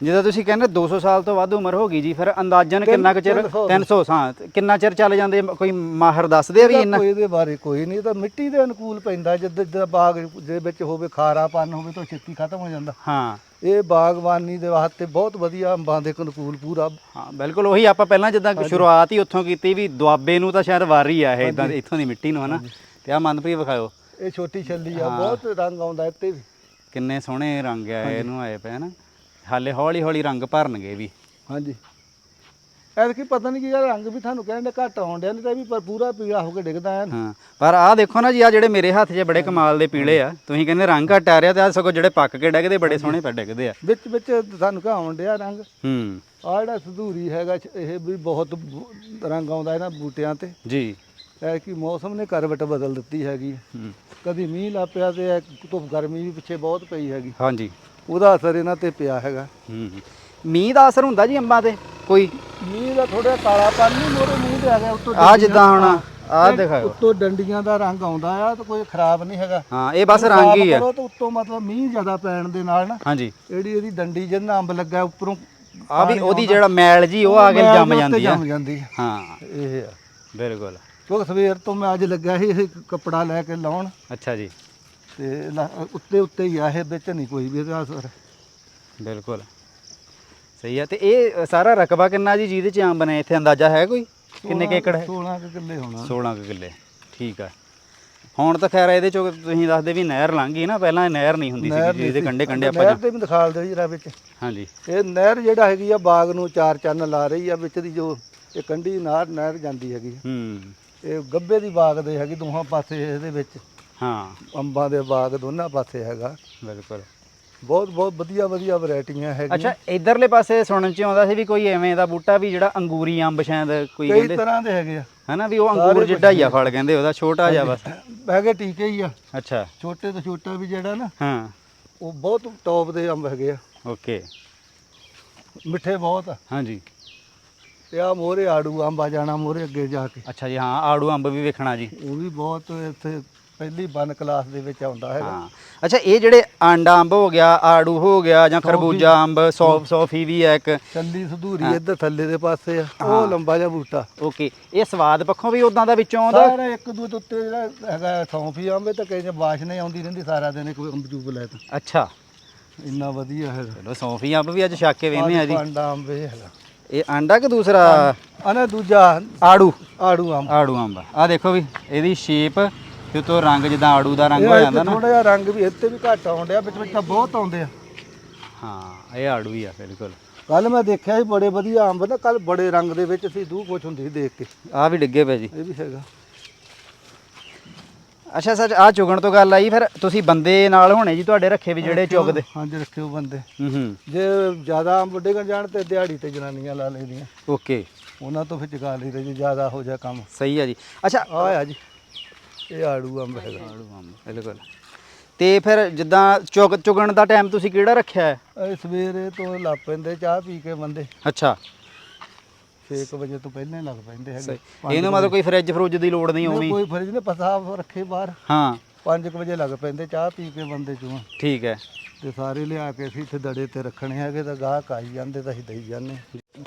ਜਦੋਂ ਤੁਸੀਂ ਕਹਿੰਦੇ 200 ਸਾਲ ਤੋਂ ਵੱਧ ਉਮਰ ਹੋ ਗਈ ਜੀ ਫਿਰ ਅੰਦਾਜ਼ਨ ਕਿੰਨਾ ਕੁ ਚਿਰ 300 300 ਹਾਂ ਤੇ ਕਿੰਨਾ ਚਿਰ ਚੱਲ ਜਾਂਦੇ? ਕੋਈ ਮਾਹਰ ਦੱਸਦੇ ਆ ਵੀ ਇੰਨਾ? ਕੋਈ ਇਹਦੇ ਬਾਰੇ ਕੋਈ ਨਹੀਂ ਤਾਂ ਮਿੱਟੀ ਦੇ ਅਨੁਕੂਲ ਪੈਂਦਾ ਜਿੱਦ ਜਿੱਦਾਂ ਬਾਗ ਦੇ ਵਿੱਚ ਹੋਵੇ ਖਾਰਾਪਨ ਹੋਵੇ ਤਾਂ ਛੇਤੀ ਖਤਮ ਹੋ ਜਾਂਦਾ। ਹਾਂ। ਇਹ ਬਾਗਬਾਨੀ ਦੇ ਵਾਸਤੇ ਬਹੁਤ ਵਧੀਆ ਅੰਬਾਂ ਦੇ ਅਨੁਕੂਲ ਪੂਰਾ। ਹਾਂ ਬਿਲਕੁਲ ਉਹੀ ਆਪਾਂ ਪਹਿਲਾਂ ਜਿੱਦਾਂ ਸ਼ੁਰੂਆਤ ਹੀ ਉੱਥੋਂ ਕੀਤੀ ਵੀ ਦੁਆਬੇ ਨੂੰ ਤਾਂ ਸ਼ਾਇਦ ਵਾਰੀ ਆ ਇਹ ਇਦਾਂ ਇੱਥੋਂ ਦੀ ਮਿੱਟੀ ਨੂੰ ਹਨਾ? ਤੇ ਆ ਮਨਪ੍ਰੀਤ ਵਿਖਾਓ ਇਹ ਛੋਟੀ ਛੱਲੀ ਆ ਬਹੁਤ ਰੰਗ ਆਉਂਦਾ ਇੱਥੇ ਵੀ। ਕਿੰਨੇ ਸੋਹਣੇ ਰੰਗ ਆ ਇਹਨੂੰ ਆਏ ਪਏ ਨਾ ਹਾਲੇ ਹੌਲੀ ਹੌਲੀ ਰੰਗ ਭਰਨਗੇ ਵੀ। ਹਾਂਜੀ। ਐਤਕੀ ਪਤਾ ਨਹੀਂ ਕੀ ਯਾਰ ਰੰਗ ਵੀ ਤੁਹਾਨੂੰ ਕਹਿੰਦੇ ਘੱਟ ਆਉਣ ਡਿਆ ਨਹੀਂ ਤਾਂ ਇਹ ਵੀ ਪਰ ਪੂਰਾ ਪੀਲਾ ਹੋ ਕੇ ਡਿੱਗਦਾ ਐ ਹਾਂ ਪਰ ਆਹ ਦੇਖੋ ਨਾ ਜੀ ਆ ਜਿਹੜੇ ਮੇਰੇ ਹੱਥ 'ਚ ਬੜੇ ਕਮਾਲ ਦੇ ਪੀਲੇ ਆ ਤੁਸੀਂ ਕਹਿੰਦੇ ਰੰਗ ਘੱਟ ਆ ਰਿਹਾ ਤੇ ਆ ਸਗੋਂ ਜਿਹੜੇ ਪੱਕ ਕੇ ਡਿੱਗਦੇ ਬੜੇ ਸੋਹਣੇ ਪੈ ਡਿੱਗਦੇ ਆ। ਵਿੱਚ ਵਿੱਚ ਤੁਹਾਨੂੰ ਕਾ ਆਉਣ ਡਿਆ ਰੰਗ। ਹੂੰ। ਆ ਜਿਹੜਾ ਸੰਧੂਰੀ ਹੈਗਾ ਇਹ ਵੀ ਬਹੁਤ ਰੰਗ ਆਉਂਦਾ ਇਹਨਾਂ ਬੂਟਿਆਂ ਤੇ। ਜੀ। ਐ ਕਿ ਮੌਸਮ ਨੇ ਕਰਵਟ ਬਦਲ ਦਿੱਤੀ ਹੈਗੀ। ਹੂੰ। ਕਦੀ ਮੀਂਹ ਲਾ ਪਿਆ ਤੇ ਧੁੱਪ ਗਰਮੀ ਵੀ ਪਿੱਛੇ ਬਹੁਤ ਪਈ ਹੈਗੀ। ਹਾਂਜੀ। ਉਹਦਾ ਅਸਰ ਇਹਨਾਂ ਤੇ ਪਿਆ ਹੈਗਾ। ਹੂੰ ਮੀਂਹ ਦਾ ਅਸਰ ਹੁੰਦਾ ਜੀ ਅੰਬਾਂ ਤੇ? ਕੋਈ? ਮੀਂਹ ਦਾ ਥੋੜਾ ਕਾਲਾ ਨਹੀਂ ਮੋਰੇ ਮੀਂਹ ਤੇ ਆ ਗਿਆ ਉੱਤੋਂ ਆ ਜਿੱਦਾਂ ਹੁਣ ਆਹ ਦਿਖਾਓ। ਉੱਤੋਂ ਡੰਡੀਆਂ ਦਾ ਰੰਗ ਆਉਂਦਾ ਆ ਤੇ ਕੋਈ ਖਰਾਬ ਨਹੀਂ ਹੈਗਾ। ਹਾਂ ਇਹ ਬਸ ਰੰਗ ਹੀ ਆ। ਤੇ ਉੱਤੋਂ ਮਤਲਬ ਮੀਂਹ ਜ਼ਿਆਦਾ ਪੈਣ ਦੇ ਨਾਲ ਨਾ ਹਾਂਜੀ। ਜਿਹੜੀ ਇਹਦੀ ਡੰਡੀ ਜਿੰਨਾ ਅੰਬ ਲੱਗਾ ਉੱਪਰੋਂ ਆ ਵੀ ਉਹਦੀ ਜਿਹੜਾ ਮੈਲ ਜੀ ਉਹ ਆ ਕੇ ਜਾਂਦੀ ਆ। ਜੰਮ ਜਾਂਦੀ ਆ। ਹਾਂ। ਇਹ ਆ। ਬਿਲਕੁਲ। ਕਿਉਂਕਿ ਸਵੇਰ ਤੋਂ ਮੈਂ ਅੱਜ ਲੱਗਾ ਸੀ ਇਹ ਕੱਪੜਾ ਲੈ ਕੇ ਲਾਉਣ। ਅੱਛਾ ਜੀ। ਤੇ ਲਾ- ਉੱਤੇ ਉੱਤੇ ਹੀ ਆ ਇਹ ਵਿੱਚ ਨਹੀਂ ਕੋਈ ਵੀ ਇਹਦਾ ਅਸਰ। ਬਿਲਕੁਲ। ਸਹੀ ਆ ਤੇ ਇਹ ਸਾਰਾ ਰਕਬਾ ਕਿੰਨਾ ਜੀ ਜਿਹਦੇ ਚ ਅੰਬ ਨੇ ਇੱਥੇ ਅੰਦਾਜ਼ਾ ਹੈ ਕੋਈ? ਕਿੰਨੇ ਕੁ ਏਕੜ ਹੈ? 16 ਕੁ ਕਿੱਲੇ ਹੋਣਾ। 16 ਕੁ ਕਿੱਲੇ ਠੀਕ ਆ। ਹੁਣ ਤਾਂ ਖੈਰ ਇਹਦੇ ਚੋਂ ਤੁਸੀਂ ਦੱਸਦੇ ਵੀ ਨਹਿਰ ਲੰਘ ਗਈ ਨਾ ਪਹਿਲਾਂ ਇਹ ਨਹਿਰ ਨਹੀਂ ਹੁੰਦੀ ਨਹਿਰ ਸੀ ਜਿਹਦੇ ਕੰਡੇ ਕੰਡੇ ਆਪਾਂ ਨਹਿਰ ਜਾਂ- ਤੇ ਵੀ ਦਿਖਾਲ ਦਿਓ ਜਰਾ ਵਿੱਚ। ਹਾਂਜੀ। ਇਹ ਨਹਿਰ ਜਿਹੜਾ ਹੈਗੀ ਆ ਬਾਗ ਨੂੰ ਚਾਰ ਚੰਨ ਲਾ ਰਹੀ ਆ ਵਿੱਚ ਦੀ ਜੋ ਇਹ ਕੰਢੀ ਨਾਰ ਨਹਿਰ ਜਾਂਦੀ ਹੈਗੀ ਹੂੰ। ਇਹ ਗੱਬੇ ਦੀ ਬਾਗ ਦੇ ਹੈਗੀ ਦੋਹਾਂ ਪਾਸੇ ਇਹਦੇ ਵਿੱਚ। ਹਾਂ। ਅੰਬਾਂ ਦੇ ਬਾਗ ਦੋਨਾਂ ਪਾਸੇ ਹੈਗਾ। ਬਿਲਕੁਲ। ਬਹੁਤ ਬਹੁਤ ਵਧੀਆ ਵਧੀਆ ਵੈਰਾਈਟੀਆਂ ਹੈਗੀਆਂ। ਅੱਛਾ ਇਧਰਲੇ ਪਾਸੇ ਸੁਣਨ ਚ ਆਉਂਦਾ ਸੀ ਵੀ ਕੋਈ ਐਵੇਂ ਦਾ ਬੂਟਾ ਵੀ ਜਿਹੜਾ ਅੰਗੂਰੀ ਅੰਬ ਸ਼ਾਇਦ ਕੋਈ ਕਈ ਕਹਿੰਦੇ ਤਰ੍ਹਾਂ ਦੇ ਹੈਗੇ ਆ। ਹਨਾ ਵੀ ਉਹ ਅੰਗੂਰ ਜਿੱਡਾ ਹੀ ਆ ਫਲ ਕਹਿੰਦੇ ਉਹਦਾ ਛੋਟਾ ਜਿਹਾ ਬਸ। ਹੈਗੇ ਟੀਕੇ ਹੀ ਆ। ਅੱਛਾ। ਛੋਟੇ ਤੋਂ ਛੋਟਾ ਵੀ ਜਿਹੜਾ ਨਾ ਹਾਂ। ਉਹ ਬਹੁਤ ਟੌਪ ਦੇ ਅੰਬ ਹੈਗੇ ਆ। ਓਕੇ। ਮਿੱਠੇ ਬਹੁਤ ਆ। ਹਾਂਜੀ। ਤੇ ਆ ਮੋਰੇ ਆੜੂ ਅੰਬ ਆ ਜਾਣਾ ਮੋਰੇ ਅੱਗੇ ਜਾ ਕੇ। ਅੱਛਾ ਜੀ ਹਾਂ ਆੜੂ ਅੰਬ ਵੀ ਵੇਖਣਾ ਜੀ। ਉਹ ਵੀ ਬਹੁਤ ਇੱਥੇ ਪਹਿਲੀ ਵਨ ਕਲਾਸ ਦੇ ਵਿੱਚ ਆਉਂਦਾ ਹੈਗਾ। ਹਾਂ। ਅੱਛਾ ਇਹ ਜਿਹੜੇ ਆਂਡਾ ਅੰਬ ਹੋ ਗਿਆ ਆੜੂ ਹੋ ਗਿਆ ਜਾਂ ਖਰਬੂਜਾ ਅੰਬ ਸੌਫ ਸੌਫੀ ਵੀ ਹੈ ਇੱਕ। ਚੱਲੀ ਸਧੂਰੀ ਇੱਧਰ ਥੱਲੇ ਦੇ ਪਾਸੇ ਆ। ਉਹ ਲੰਬਾ ਜਿਹਾ ਬੂਟਾ। ਓਕੇ। ਇਹ ਸਵਾਦ ਪੱਖੋਂ ਵੀ ਉਦਾਂ ਦਾ ਵਿੱਚੋਂ ਆਉਂਦਾ? ਸਾਰਾ ਇੱਕ ਦੂਜੇ ਉੱਤੇ ਜਿਹੜਾ ਹੈਗਾ ਸੌਂਫੀ ਅੰਬ ਇਹ ਤਾਂ ਕਈ ਬਾਸ਼ਨੇ ਆਉਂਦੀ ਰਹਿੰਦੀ ਸਾਰਾ ਦਿਨ ਕੋਈ ਅੰਬ ਚੂਬ ਲੈ ਤਾਂ। ਅੱਛਾ। ਇੰਨਾ ਵਧੀਆ ਹੈਗਾ ਚਲੋ ਸੌਫੀ ਅੰਬ ਵੀ ਅੱਜ ਛੱਕ ਕੇ ਵੇਖਨੇ ਆ ਜੀ ਪਾਂਡਾ ਅੰਬ ਇਹ ਹੈਗਾ। ਇਹ ਆਂਡਾ ਕਿ ਦੂਸਰਾ? ਅਨਾ ਦੂਜਾ। ਆੜੂ। ਆੜੂ ਅੰਬ। ਆੜੂ ਅੰਬ। ਆ ਦੇਖੋ ਵੀ ਇਹਦੀ ਸ਼ੇਪ ਤੇ ਉਤੋਂ ਰੰਗ ਜਿੱਦਾਂ ਆੜੂ ਦਾ ਰੰਗ ਹੋ ਜਾਂਦਾ ਨਾ। ਥੋੜਾ ਜਿਹਾ ਰੰਗ ਵੀ ਇੱਥੇ ਵੀ ਘੱਟ ਆਉਣ ਡਿਆ ਵਿੱਚ ਵਿੱਚ ਤਾਂ ਬਹੁਤ ਆਉਂਦੇ ਆ। ਹਾਂ ਇਹ ਆੜੂ ਹੀ ਆ ਬਿਲਕੁਲ। ਕੱਲ ਮੈਂ ਦੇਖਿਆ ਸੀ ਬੜੇ ਵਧੀਆ ਅੰਬ ਨਾ ਕੱਲ ਬੜੇ ਰੰਗ ਦੇ ਵਿੱਚ ਸੀ ਦੂ ਕੁਛ ਹੁੰਦੀ ਸੀ ਦੇਖ ਕੇ। ਆ ਵੀ ਡਿੱਗੇ ਪਏ ਜੀ। ਇਹ ਵੀ ਹੈਗਾ। ਅੱਛਾ ਸੱਚ ਆ ਚੁਗਣ ਤੋਂ ਗੱਲ ਆਈ ਫਿਰ ਤੁਸੀਂ ਬੰਦੇ ਨਾਲ ਹੋਣੇ ਜੀ ਤੁਹਾਡੇ ਰੱਖੇ ਵੀ ਜਿਹੜੇ ਚੁਗਦੇ? ਹਾਂਜੀ ਰੱਖਿਓ ਬੰਦੇ। ਹੂੰ ਹੂੰ। ਜੇ ਜ਼ਿਆਦਾ ਅੰਬ ਡਿੱਗਣ ਜਾਣ ਤੇ ਦਿਹਾੜੀ ਤੇ ਜਨਾਨੀਆਂ ਲਾ ਲੈਂਦੀਆਂ ਓਕੇ। ਉਹਨਾਂ ਤੋਂ ਫਿਰ ਚਗਾ ਲਈਦੇ ਜੇ ਜ਼ਿਆਦਾ ਹੋ ਜਾ ਕੰਮ। ਸਹੀ ਆ ਜੀ। ਅੱਛਾ ਆ ਆ ਜੀ। ਇਹ ਆੜੂ ਅੰਬ ਹੈਗਾ। ਆੜੂ ਅੰਬ ਬਿਲਕੁਲ। ਤੇ ਫਿਰ ਜਿੱਦਾਂ ਚੁਗ ਚੁਗਣ ਦਾ ਟਾਈਮ ਤੁਸੀਂ ਕਿਹੜਾ ਰੱਖਿਆ ਹੈ? ਇਹ ਸਵੇਰੇ ਤੋਂ ਲੱਗ ਪੈਂਦੇ ਚਾਹ ਪੀ ਕੇ ਬੰਦੇ। ਅੱਛਾ। 6 ਵਜੇ ਤੋਂ ਪਹਿਲਾਂ ਹੀ ਲੱਗ ਪੈਂਦੇ ਹੈਗੇ। ਇਹਨੂੰ ਮਤਲਬ ਕੋਈ ਫ੍ਰਿਜ ਫਰੂਜ ਦੀ ਲੋੜ ਨਹੀਂ ਨਹੀਂ, ਉਵੇਂ ਕੋਈ ਫਰਜ ਨੇ ਪਸਾਬ ਰੱਖੇ ਬਾਹਰ। ਹਾਂ। 5 ਵਜੇ ਲੱਗ ਪੈਂਦੇ ਚਾਹ ਪੀ ਕੇ ਬੰਦੇ ਚੋਂ। ਠੀਕ ਹੈ। ਤੇ ਸਾਰੇ ਲਿਆ ਕੇ ਅਸੀਂ ਇੱਥੇ ਦੜੇ ਤੇ ਰੱਖਣੇ ਹੈਗੇ ਤਾਂ ਗਾਹਕ ਆਈ ਜਾਂਦੇ ਤਾਂ ਅਸੀਂ ਦੇਈ ਜਾਂਦੇ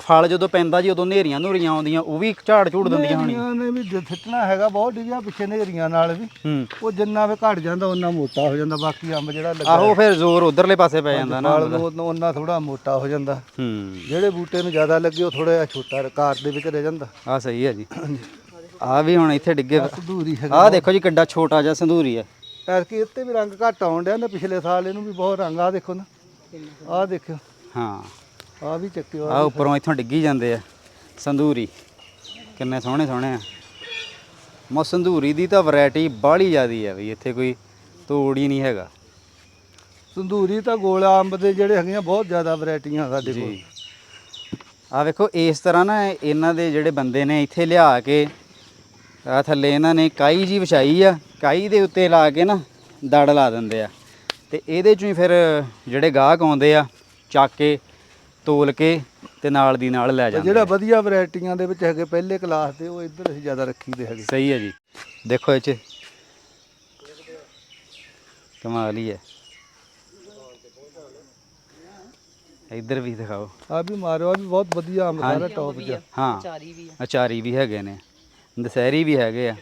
ਫਲ ਜਦੋਂ ਪੈਂਦਾ ਜੀ ਉਦੋਂ ਨੇਰੀਆਂ ਨੂਰੀਆਂ ਆਉਂਦੀਆਂ ਉਹ ਵੀ ਝਾੜ ਝੂੜ ਦਿੰਦੀਆਂ ਹੋਣੀਆਂ। ਨੇਰੀਆਂ ਨੇ ਵੀ ਸਿੱਟਣਾ ਹੈਗਾ ਬਹੁਤ ਡਿੱਗਿਆ ਪਿੱਛੇ ਨੇਰੀਆਂ ਨਾਲ ਵੀ। ਹੂੰ। ਉਹ ਜਿੰਨਾ ਵੀ ਘਟ ਜਾਂਦਾ ਉਹਨਾਂ ਮੋਟਾ ਹੋ ਜਾਂਦਾ ਬਾਕੀ ਅੰਬ ਜਿਹੜਾ ਲੱਗਾ ਆਹੋ ਫਿਰ ਜ਼ੋਰ ਉਧਰਲੇ ਪਾਸੇ ਪੈ ਜਾਂਦਾ ਨਾ ਨਾਲ ਨੂੰ ਉਹਨਾਂ ਥੋੜਾ ਮੋਟਾ ਹੋ ਜਾਂਦਾ। ਹੂੰ। ਜਿਹੜੇ ਬੂਟੇ ਨੂੰ ਜ਼ਿਆਦਾ ਲੱਗੇ ਉਹ ਥੋੜਾ ਜਿਹਾ ਛੋਟਾ ਆਕਾਰ ਦੇ ਵਿੱਚ ਰਹਿ ਜਾਂਦਾ। ਆ ਸਹੀ ਹੈ ਜੀ। ਆ ਵੀ ਹੁਣ ਇੱਥੇ ਡਿੱਗੇ ਸੰਧੂਰੀ ਹੈਗਾ ਆਹ ਦੇਖੋ ਜੀ ਕਿੱਡਾ ਛੋਟਾ ਜਿਹਾ ਸੰਧੂਰੀ ਹੈ। ਐਰਕੀ ਇੱਥੇ ਵੀ ਰੰਗ ਘੱਟ ਆਉਣ ਡਿਆ ਨਾ ਪਿਛਲੇ ਸਾਲ ਇਹਨੂੰ ਵੀ ਬਹੁਤ ਰੰਗ ਆ ਦੇਖੋ ਨਾ। ਆਹ ਦੇਖਿਓ। ਹਾਂ। ਆਹ ਵੀ ਚੱਕਿਓ ਆ। ਉੱਪਰੋਂ ਇੱਥੋਂ ਡਿੱਗੀ ਜਾਂਦੇ ਆ ਸੰਧੂਰੀ। ਕਿੰਨੇ ਸੋਹਣੇ ਸੋਹਣੇ ਆ। ਮੋ ਸੰਧੂਰੀ ਦੀ ਤਾਂ ਵੈਰਾਈਟੀ ਬਾਹਲੀ ਜ਼ਿਆਦੀ ਹੈ ਬਈ ਇੱਥੇ ਕੋਈ ਤੋੜ ਹੀ ਨਹੀਂ ਹੈਗਾ। ਸੰਧੂਰੀ ਤਾਂ ਗੋਲਾ ਅੰਬ ਦੇ ਜਿਹੜੇ ਹੈਗੀਆਂ ਬਹੁਤ ਜ਼ਿਆਦਾ ਵੈਰਾਈਟੀਆਂ ਸਾਡੇ ਕੋਲ। ਆ ਵੇਖੋ ਇਸ ਤਰ੍ਹਾਂ ਨਾ ਇਹਨਾਂ ਦੇ ਜਿਹੜੇ ਬੰਦੇ ਨੇ ਇੱਥੇ ਲਿਆ ਕੇ ਆ ਥੱਲੇ ਇਹਨਾਂ ਨੇ ਕਾਈ ਜੀ ਵਿਛਾਈ ਆ ਕਾਈ ਦੇ ਉੱਤੇ ਲਾ ਕੇ ਨਾ ਦੜ ਲਾ ਦਿੰਦੇ ਆ। ਤੇ ਇਹਦੇ ਚੋਂ ਹੀ ਫਿਰ ਜਿਹੜੇ ਗਾਹਕ ਆਉਂਦੇ ਆ ਚੱਕ ਕੇ ਤੋਲ ਕੇ ਤੇ ਨਾਲ ਦੀ ਨਾਲ ਲੈ ਜਾਂਦੇ ਜਿਹੜਾ ਵਧੀਆ ਵੈਰਾਈਟੀਆਂ ਦੇ ਵਿੱਚ ਹੈਗੇ ਪਹਿਲੇ ਕਲਾਸ ਦੇ ਉਹ ਇੱਧਰ ਅਸੀਂ ਜ਼ਿਆਦਾ ਰੱਖੀਦੇ ਹੈਗੇ। ਸਹੀ ਹੈ ਜੀ। ਦੇਖੋ ਇਹ ਚ। ਕਮਾਲ ਹੀ ਹੈ ਇੱਧਰ ਵੀ ਦਿਖਾਓ। ਆ ਵੀ ਮਾਰਿਓ ਆ ਵੀ ਬਹੁਤ ਵਧੀਆ ਅੰਬ ਸਾਰਾ ਟੌਪ 'ਚ। ਹਾਂ। ਚਾਰੀ ਵੀ ਆ। ਅਚਾਰੀ ਵੀ ਹੈਗੇ ਨੇ। ਦਸਹਿਰੀ ਵੀ ਹੈਗੇ ਆ।